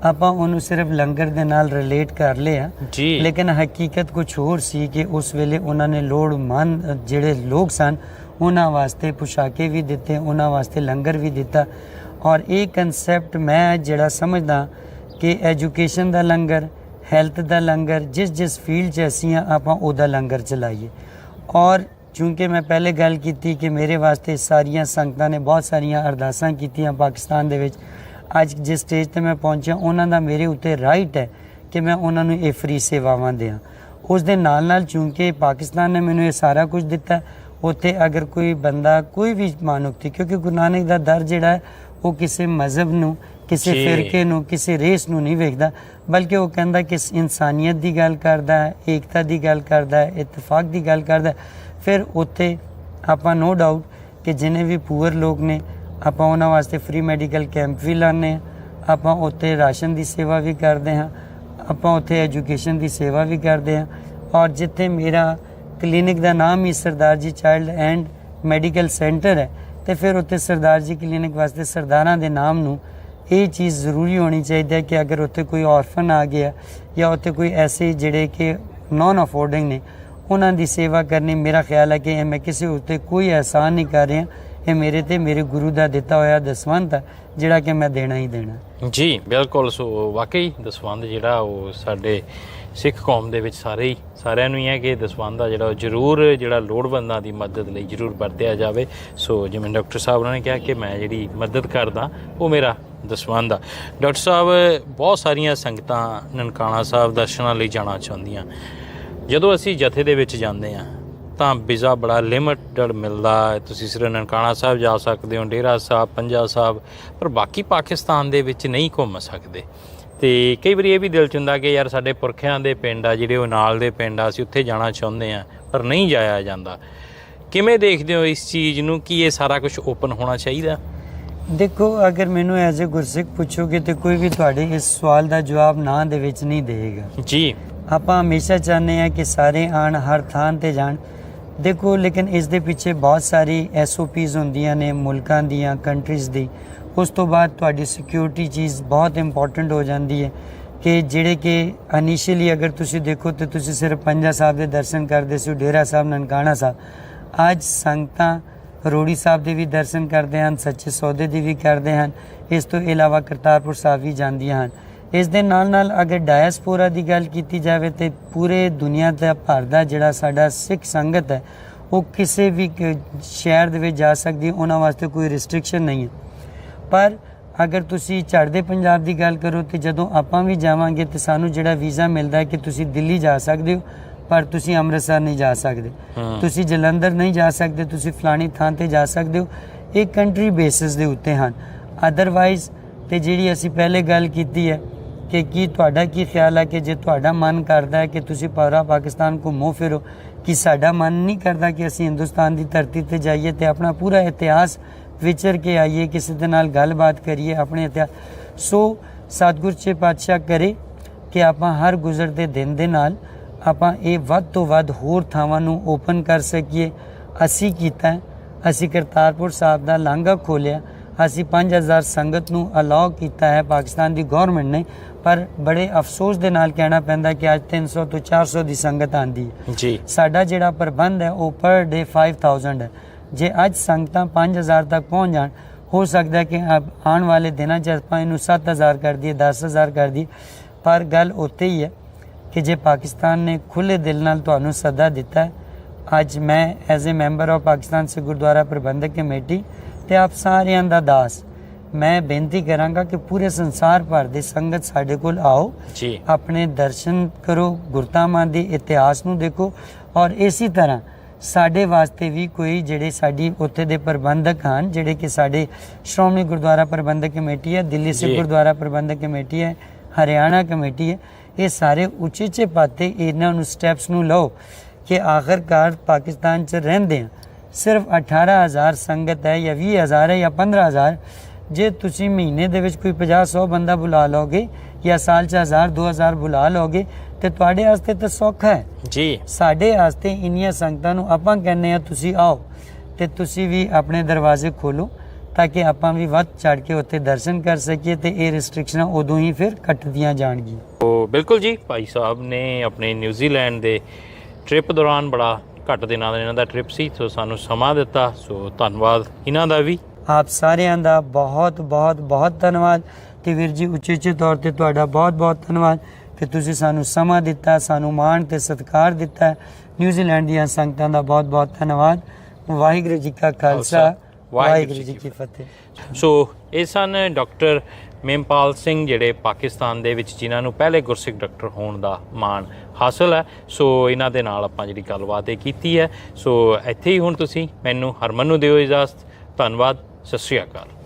ਆਪਾਂ ਉਹਨੂੰ ਸਿਰਫ ਲੰਗਰ ਦੇ ਨਾਲ ਰਿਲੇਟ ਕਰ ਲਿਆ। ਜੀ। ਲੇਕਿਨ ਹਕੀਕਤ ਕੁਝ ਹੋਰ ਸੀ ਕਿ ਉਸ ਵੇਲੇ ਉਹਨਾਂ ਨੇ ਲੋੜਮੰਦ ਜਿਹੜੇ ਲੋਕ ਸਨ ਉਹਨਾਂ ਵਾਸਤੇ ਪੁਸ਼ਾਕੇ ਵੀ ਦਿੱਤੇ ਉਹਨਾਂ ਵਾਸਤੇ ਲੰਗਰ ਵੀ ਦਿੱਤਾ। ਔਰ ਇਹ ਕਨਸੈਪਟ ਮੈਂ ਜਿਹੜਾ ਸਮਝਦਾ ਕਿ ਐਜੂਕੇਸ਼ਨ ਦਾ ਲੰਗਰ ਹੈਲਥ ਦਾ ਲੰਗਰ ਜਿਸ ਜਿਸ ਫੀਲਡ 'ਚ ਅਸੀਂ ਆਪਾਂ ਉਹਦਾ ਲੰਗਰ ਚਲਾਈਏ। ਔਰ ਚੂੰਕਿ ਮੈਂ ਪਹਿਲੇ ਗੱਲ ਕੀਤੀ ਕਿ ਮੇਰੇ ਵਾਸਤੇ ਸਾਰੀਆਂ ਸੰਗਤਾਂ ਨੇ ਬਹੁਤ ਸਾਰੀਆਂ ਅਰਦਾਸਾਂ ਕੀਤੀਆਂ ਪਾਕਿਸਤਾਨ ਦੇ ਵਿੱਚ ਅੱਜ ਜਿਸ ਸਟੇਜ ਤੇ ਮੈਂ ਪਹੁੰਚਿਆ ਉਹਨਾਂ ਦਾ ਮੇਰੇ ਉੱਤੇ ਰਾਈਟ ਹੈ ਕਿ ਮੈਂ ਉਹਨਾਂ ਨੂੰ ਇਹ ਫ੍ਰੀ ਸੇਵਾਵਾਂ ਦਿਆਂ ਉਸ ਦੇ ਨਾਲ ਨਾਲ ਚੂੰਕਿ ਪਾਕਿਸਤਾਨ ਨੇ ਮੈਨੂੰ ਇਹ ਸਾਰਾ ਕੁਝ ਦਿੱਤਾ ਉੱਥੇ ਅਗਰ ਕੋਈ ਬੰਦਾ ਕੋਈ ਵੀ ਮਾਨੁਕਤੀ ਕਿਉਂਕਿ ਗੁਰੂ ਨਾਨਕ ਦਾ ਦਰ ਜਿਹੜਾ ਹੈ ਉਹ ਕਿਸੇ ਮਜ਼ਹਬ ਨੂੰ ਕਿਸੇ। ਫਿਰਕੇ ਨੂੰ ਕਿਸੇ ਰੇਸ ਨੂੰ ਨਹੀਂ ਵੇਖਦਾ ਬਲਕਿ ਉਹ ਕਹਿੰਦਾ ਕਿ ਇਨਸਾਨੀਅਤ ਦੀ ਗੱਲ ਕਰਦਾ ਹੈ ਏਕਤਾ ਦੀ ਗੱਲ ਕਰਦਾ ਹੈ ਇਤਫਾਕ ਦੀ ਗੱਲ ਕਰਦਾ ਹੈ। ਫਿਰ ਉੱਥੇ ਆਪਾਂ ਨੋ ਡਾਊਟ ਕਿ ਜਿਨੇ ਵੀ ਪੂਅਰ ਲੋਕ ਨੇ, ਆਪਾਂ ਉਹਨਾਂ ਵਾਸਤੇ ਫ੍ਰੀ ਮੈਡੀਕਲ ਕੈਂਪ ਵੀ ਲਾਉਂਦੇ ਹਾਂ, ਆਪਾਂ ਉੱਥੇ ਰਾਸ਼ਨ ਦੀ ਸੇਵਾ ਵੀ ਕਰਦੇ ਹਾਂ, ਆਪਾਂ ਉੱਥੇ ਐਜੂਕੇਸ਼ਨ ਦੀ ਸੇਵਾ ਵੀ ਕਰਦੇ ਹਾਂ ਔਰ ਜਿੱਥੇ ਮੇਰਾ ਕਲੀਨਿਕ ਦਾ ਨਾਮ ਹੀ Sardar ji child and medical centre ਹੈ ਤੇ ਫਿਰ ਉੱਥੇ ਸਰਦਾਰ ਜੀ ਕਲੀਨਿਕ ਵਾਸਤੇ ਸਰਦਾਰਾਂ ਦੇ ਨਾਮ ਨੂੰ ਇਹ ਚੀਜ਼ ਜ਼ਰੂਰੀ ਹੋਣੀ ਚਾਹੀਦੀ ਹੈ ਕਿ ਅਗਰ ਉੱਥੇ ਕੋਈ ਔਰਫਨ ਆ ਗਿਆ ਜਾਂ ਉੱਥੇ ਕੋਈ ਐਸੇ ਜਿਹੜੇ ਕਿ ਨਾਨ ਅਫੋਰਡਿੰਗ ਨੇ ਉਹਨਾਂ ਦੀ ਸੇਵਾ ਕਰਨੀ ਮੇਰਾ ਖਿਆਲ ਹੈ ਕਿ ਇਹ ਮੈਂ ਕਿਸੇ ਉੱਤੇ ਕੋਈ ਅਹਿਸਾਨ ਨਹੀਂ ਕਰ ਰਿਹਾ। ਇਹ ਮੇਰੇ ਤੇ ਮੇਰੇ ਗੁਰੂ ਦਾ ਦਿੱਤਾ ਹੋਇਆ ਦਸਵੰਤ ਹੈ, ਜਿਹੜਾ ਕਿ ਮੈਂ ਦੇਣਾ ਹੀ ਦੇਣਾ। ਜੀ, ਬਿਲਕੁਲ। ਸੋ ਵਾਕਈ ਦਸਵੰਧ ਜਿਹੜਾ ਉਹ ਸਾਡੇ ਸਿੱਖ ਕੌਮ ਦੇ ਵਿੱਚ ਸਾਰੇ ਹੀ, ਸਾਰਿਆਂ ਨੂੰ ਹੀ ਹੈ ਕਿ ਦਸਵੰਧ ਆ ਜਿਹੜਾ ਉਹ ਜ਼ਰੂਰ ਜਿਹੜਾ ਲੋੜਵੰਦਾਂ ਦੀ ਮਦਦ ਲਈ ਜ਼ਰੂਰ ਵਰਤਿਆ ਜਾਵੇ। ਸੋ ਜਿਵੇਂ ਡਾਕਟਰ ਸਾਹਿਬ ਉਹਨਾਂ ਨੇ ਕਿਹਾ ਕਿ ਮੈਂ ਜਿਹੜੀ ਮਦਦ ਕਰਦਾ, ਉਹ ਮੇਰਾ ਦਸਵੰਧ ਆ। ਡਾਕਟਰ ਸਾਹਿਬ, ਬਹੁਤ ਸਾਰੀਆਂ ਸੰਗਤਾਂ ਨਨਕਾਣਾ ਸਾਹਿਬ ਦਰਸ਼ਨਾਂ ਲਈ ਜਾਣਾ ਚਾਹੁੰਦੀਆਂ। ਜਦੋਂ ਅਸੀਂ ਜਥੇ ਦੇ ਵਿੱਚ ਜਾਂਦੇ ਆ ਤਾਂ ਵੀਜ਼ਾ ਬੜਾ ਲਿਮਟਡ ਮਿਲਦਾ ਹੈ। ਤੁਸੀਂ ਸਿਰ ਨਨਕਾਣਾ ਸਾਹਿਬ ਜਾ ਸਕਦੇ ਹੋ ਡੇਰਾ ਸਾਹਿਬ ਪੰਜਾ ਸਾਹਿਬ ਪਰ ਬਾਕੀ ਪਾਕਿਸਤਾਨ ਦੇ ਵਿੱਚ ਨਹੀਂ ਘੁੰਮ ਸਕਦੇ। ਤੇ ਕਈ ਵਾਰੀ ਇਹ ਵੀ ਦਿਲ ਚ ਹੁੰਦਾ ਕਿ ਯਾਰ ਸਾਡੇ ਪੁਰਖਿਆਂ ਦੇ ਪਿੰਡ ਆ ਜਿਹੜੇ ਉਹ ਨਾਲ ਦੇ ਪਿੰਡ ਆ ਅਸੀਂ ਉੱਥੇ ਜਾਣਾ ਚਾਹੁੰਦੇ ਆ ਪਰ ਨਹੀਂ ਜਾਇਆ ਜਾਂਦਾ। ਕਿਵੇਂ ਦੇਖਦੇ ਹੋ ਇਸ ਚੀਜ਼ ਨੂੰ? ਕਿ ਇਹ ਸਾਰਾ ਕੁਝ ਓਪਨ ਹੋਣਾ ਚਾਹੀਦਾ? ਦੇਖੋ ਅਗਰ ਮੈਨੂੰ ਐਜ਼ ਅ ਗੁਰਸਿੱਖ ਪੁੱਛੋਗੇ ਤੇ ਕੋਈ ਵੀ ਤੁਹਾਡੇ ਇਸ ਸਵਾਲ ਦਾ ਜਵਾਬ ਨਾ ਦੇ ਵਿੱਚ ਨਹੀਂ ਦੇਗਾ ਜੀ। ਆਪਾਂ ਹਮੇਸ਼ਾ ਚਾਹੁੰਦੇ ਹਾਂ ਕਿ ਸਾਰੇ ਆਣ ਹਰ ਥਾਂ ਤੇ ਜਾਣ। ਦੇਖੋ, ਲੇਕਿਨ ਇਸ ਦੇ ਪਿੱਛੇ ਬਹੁਤ ਸਾਰੀ ਐਸਓਪੀਜ਼ ਹੁੰਦੀਆਂ ਨੇ, ਮੁਲਕਾਂ ਦੀਆਂ ਕੰਟਰੀਜ਼ ਦੀ। ਉਸ ਤੋਂ ਬਾਅਦ ਤੁਹਾਡੀ ਸਿਕਿਉਰਿਟੀ ਚੀਜ਼ ਬਹੁਤ ਇੰਪੋਰਟੈਂਟ ਹੋ ਜਾਂਦੀ ਹੈ ਕਿ ਜਿਹੜੇ ਕਿ ਇਨੀਸ਼ੀਅਲੀ ਅਗਰ ਤੁਸੀਂ ਦੇਖੋ ਤੇ ਤੁਸੀਂ ਸਿਰਫ ਪੰਜਾ ਸਾਹਿਬ ਦੇ ਦਰਸ਼ਨ ਕਰਦੇ ਸੀ, ਡੇਰਾ ਸਾਹਿਬ, ਨਨਕਾਣਾ ਸਾਹਿਬ। ਅੱਜ ਸੰਗਤਾਂ ਰੋੜੀ ਸਾਹਿਬ ਦੇ ਵੀ ਦਰਸ਼ਨ ਕਰਦੇ ਹਨ, ਸੱਚੇ ਸੌਦੇ ਦੀ ਵੀ ਕਰਦੇ ਹਨ। ਇਸ ਤੋਂ ਇਲਾਵਾ ਕਰਤਾਰਪੁਰ ਸਾਹਿਬ ਵੀ ਜਾਂਦੀਆਂ ਹਨ। ਇਸ ਦੇ ਨਾਲ ਨਾਲ ਅਗਰ ਡਾਇਸਪੋਰਾ ਦੀ ਗੱਲ ਕੀਤੀ ਜਾਵੇ ਤੇ ਪੂਰੇ ਦੁਨੀਆ ਦਾ ਭਰ ਦਾ ਜਿਹੜਾ ਸਾਡਾ ਸਿੱਖ ਸੰਗਤ ਹੈ ਉਹ ਕਿਸੇ ਵੀ ਸ਼ਹਿਰ ਦੇ ਵਿੱਚ ਜਾ ਸਕਦੀ ਉਹਨਾਂ ਵਾਸਤੇ ਕੋਈ ਰਿਸਟ੍ਰਿਕਸ਼ਨ ਨਹੀਂ ਹੈ। ਪਰ ਅਗਰ ਤੁਸੀਂ ਚੜ੍ਹਦੇ ਪੰਜਾਬ ਦੀ ਗੱਲ ਕਰੋ ਤੇ ਜਦੋਂ ਆਪਾਂ ਵੀ ਜਾਵਾਂਗੇ ਤੇ ਸਾਨੂੰ ਜਿਹੜਾ ਵੀਜ਼ਾ ਮਿਲਦਾ ਹੈ ਕਿ ਤੁਸੀਂ ਦਿੱਲੀ ਜਾ ਸਕਦੇ ਹੋ ਪਰ ਤੁਸੀਂ ਅੰਮ੍ਰਿਤਸਰ ਨਹੀਂ ਜਾ ਸਕਦੇ। ਤੁਸੀਂ ਜਲੰਧਰ ਨਹੀਂ ਜਾ ਸਕਦੇ ਤੁਸੀਂ ਫਲਾਣੀ ਥਾਂ ਤੇ ਜਾ ਸਕਦੇ ਹੋ। ਇਹ ਕੰਟਰੀ ਬੇਸਿਸ ਦੇ ਉੱਤੇ ਹਨ। ਅਦਰਵਾਈਜ਼ ਤੇ ਜਿਹੜੀ ਅਸੀਂ ਪਹਿਲੇ ਗੱਲ ਕੀਤੀ ਹੈ ਕਿ ਕੀ ਤੁਹਾਡਾ ਕੀ ਖਿਆਲ ਹੈ ਕਿ ਜੇ ਤੁਹਾਡਾ ਮਨ ਕਰਦਾ ਹੈ ਕਿ ਤੁਸੀਂ ਪੂਰਾ ਪਾਕਿਸਤਾਨ ਘੁੰਮੋ ਫਿਰੋ, ਕਿ ਸਾਡਾ ਮਨ ਨਹੀਂ ਕਰਦਾ ਕਿ ਅਸੀਂ ਹਿੰਦੁਸਤਾਨ ਦੀ ਧਰਤੀ ਤੇ ਜਾਈਏ ਤੇ ਆਪਣਾ ਪੂਰਾ ਇਤਿਹਾਸ ਵਿਚਰ ਕੇ ਆਈਏ, ਕਿਸੇ ਦੇ ਨਾਲ ਗੱਲਬਾਤ ਕਰੀਏ ਆਪਣੇ ਇਤਿਹਾਸ ਸੋ ਸਤਿਗੁਰ ਚ ਪਾਤਸ਼ਾਹ ਕਰੇ ਕਿ ਆਪਾਂ ਹਰ ਗੁਜ਼ਰਦੇ ਦਿਨ ਦੇ ਨਾਲ ਆਪਾਂ ਇਹ ਵੱਧ ਤੋਂ ਵੱਧ ਹੋਰ ਥਾਵਾਂ ਨੂੰ ਓਪਨ ਕਰ ਸਕੀਏ। ਅਸੀਂ ਕੀਤਾ, ਅਸੀਂ ਕਰਤਾਰਪੁਰ ਸਾਹਿਬ ਦਾ ਲਾਂਘਾ ਖੋਲਿਆ ਅਸੀਂ 5000 ਸੰਗਤ ਨੂੰ ਅਲਾਉ ਕੀਤਾ ਹੈ। ਪਾਕਿਸਤਾਨ ਦੀ ਗਵਰਨਮੈਂਟ ਨੇ ਪਰ ਬੜੇ ਅਫਸੋਸ ਦੇ ਨਾਲ ਕਹਿਣਾ ਪੈਂਦਾ ਕਿ ਅੱਜ 300 ਤੋਂ 400 ਦੀ ਸੰਗਤ ਆਂਦੀ ਹੈ। ਜੀ। ਸਾਡਾ ਜਿਹੜਾ ਪ੍ਰਬੰਧ ਹੈ ਉਹ ਪਰ ਡੇ 5000 ਹੈ। ਜੇ ਅੱਜ ਸੰਗਤਾਂ 5000 ਤੱਕ ਪਹੁੰਚ ਜਾਣ ਹੋ ਸਕਦਾ ਕਿ ਆਉਣ ਵਾਲੇ ਦਿਨਾਂ 'ਚ ਆਪਾਂ ਇਹਨੂੰ 7000 ਕਰ ਦਈਏ 10000 ਕਰ ਦਈਏ। ਪਰ ਗੱਲ ਉੱਥੇ ਹੀ ਹੈ ਕਿ ਜੇ ਪਾਕਿਸਤਾਨ ਨੇ ਖੁੱਲੇ ਦਿਲ ਨਾਲ ਤੁਹਾਨੂੰ ਸੱਦਾ ਦਿੱਤਾ ਅੱਜ ਮੈਂ as a member of Pakistan Sikh Gurdwara Prabandhak committee ਤੇ ਆਪ ਸਾਰਿਆਂ ਦਾ ਦਾਸ। ਮੈਂ ਬੇਨਤੀ ਕਰਾਂਗਾ ਕਿ ਪੂਰੇ ਸੰਸਾਰ ਭਰ ਦੇ ਸੰਗਤ ਸਾਡੇ ਕੋਲ ਆਓ। ਜੀ। ਆਪਣੇ ਦਰਸ਼ਨ ਕਰੋ ਗੁਰਤਾਮਾਂ ਦੇ ਇਤਿਹਾਸ ਨੂੰ ਦੇਖੋ ਔਰ ਇਸੇ ਤਰ੍ਹਾਂ ਸਾਡੇ ਵਾਸਤੇ ਵੀ ਕੋਈ ਜਿਹੜੇ ਸਾਡੀ ਉੱਥੇ ਦੇ ਪ੍ਰਬੰਧਕ ਹਨ ਜਿਹੜੇ ਕਿ ਸਾਡੇ ਸ਼੍ਰੋਮਣੀ ਗੁਰਦੁਆਰਾ ਪ੍ਰਬੰਧਕ ਕਮੇਟੀ ਹੈ ਦਿੱਲੀ ਸਿੱਖ। ਗੁਰਦੁਆਰਾ ਪ੍ਰਬੰਧਕ ਕਮੇਟੀ ਹੈ ਹਰਿਆਣਾ ਕਮੇਟੀ ਹੈ ਇਹ ਸਾਰੇ ਉੱਚੇ ਪਾਤੇ ਇਹਨਾਂ ਨੂੰ ਸਟੈਪਸ ਨੂੰ ਲਓ ਕਿ ਆਖਰਕਾਰ ਪਾਕਿਸਤਾਨ 'ਚ ਰਹਿੰਦੇ ਆ ਸਿਰਫ 18000 ਸੰਗਤ ਹੈ ਜਾਂ 20000 ਹੈ ਜਾਂ 15000 ਜੇ ਤੁਸੀਂ ਮਹੀਨੇ ਦੇ ਵਿੱਚ ਕੋਈ 50 100 ਬੰਦਾ ਬੁਲਾ ਲਓਗੇ ਜਾਂ ਸਾਲ 'ਚ 1000 2000 ਬੁਲਾ ਲਓਗੇ ਤੇ ਤੁਹਾਡੇ ਵਾਸਤੇ ਤਾਂ ਸੌਖਾ ਹੈ। ਜੀ। ਸਾਡੇ ਵਾਸਤੇ ਇੰਨੀਆਂ ਸੰਗਤਾਂ ਨੂੰ ਆਪਾਂ ਕਹਿੰਨੇ ਆ ਤੁਸੀਂ ਆਓ ਤੇ ਤੁਸੀਂ ਵੀ ਆਪਣੇ ਦਰਵਾਜ਼ੇ ਖੋਲੋ ਤਾਂ ਕਿ ਆਪਾਂ ਵੀ ਵੱਧ ਚੜ ਕੇ ਉੱਥੇ ਦਰਸ਼ਨ ਕਰ ਸਕੀਏ ਤੇ ਇਹ ਰਿਸਟ੍ਰਿਕਸ਼ਨਾਂ ਉਦੋਂ ਹੀ ਫਿਰ ਕੱਟਦੀਆਂ ਜਾਣਗੀਆਂ। ਤੋ ਬਿਲਕੁਲ ਜੀ ਭਾਈ ਸਾਹਿਬ ਨੇ ਆਪਣੇ ਨਿਊਜ਼ੀਲੈਂਡ ਦੇ ਟ੍ਰਿਪ ਦੌਰਾਨ ਬੜਾ ਘੱਟ ਦਿਨਾਂ ਦਾ ਇਹਨਾਂ ਦਾ ਟ੍ਰਿਪ ਸੀ ਸੋ ਸਾਨੂੰ ਸਮਾਂ ਦਿੱਤਾ ਸੋ ਧੰਨਵਾਦ ਇਹਨਾਂ ਦਾ ਵੀ। ਆਪ ਸਾਰਿਆਂ ਦਾ ਬਹੁਤ ਬਹੁਤ ਬਹੁਤ ਧੰਨਵਾਦ ਤੇ ਵੀਰ ਜੀ ਉਚੇਚੇ ਤੌਰ ਤੇ ਤੁਹਾਡਾ ਬਹੁਤ ਬਹੁਤ ਧੰਨਵਾਦ। ਕਿ ਤੁਸੀਂ ਸਾਨੂੰ ਸਮਾਂ ਦਿੱਤਾ ਸਾਨੂੰ ਮਾਣ ਤੇ ਸਤਿਕਾਰ ਦਿੱਤਾ। ਨਿਊਜ਼ੀਲੈਂਡ ਦੀਆਂ ਸੰਗਤਾਂ ਦਾ ਬਹੁਤ ਬਹੁਤ ਧੰਨਵਾਦ। ਵਾਹਿਗੁਰੂ ਜੀ ਕਾ ਖਾਲਸਾ ਵਾਹਿਗੁਰੂ ਜੀ ਕੀ ਫਤਿਹ। ਸੋ ਇਹ ਸਨ ਡਾਕਟਰ ਮੇਮਪਾਲ ਸਿੰਘ ਜਿਹੜੇ ਪਾਕਿਸਤਾਨ ਦੇ ਵਿੱਚ, ਜਿਨ੍ਹਾਂ ਨੂੰ ਪਹਿਲੇ ਗੁਰਸਿੱਖ ਡਾਕਟਰ ਹੋਣ ਦਾ ਮਾਣ ਹਾਸਲ ਹੈ। ਸੋ ਇਹਨਾਂ ਦੇ ਨਾਲ ਆਪਾਂ ਜਿਹੜੀ ਗੱਲਬਾਤ ਇਹ ਕੀਤੀ ਹੈ। ਸੋ ਇੱਥੇ ਹੀ ਹੁਣ ਤੁਸੀਂ ਮੈਨੂੰ ਹਰਮਨ ਨੂੰ ਦਿਓ ਇਜਾਜ਼ਤ। ਧੰਨਵਾਦ। ਸਤਿ ਸ਼੍ਰੀ ਅਕਾਲ।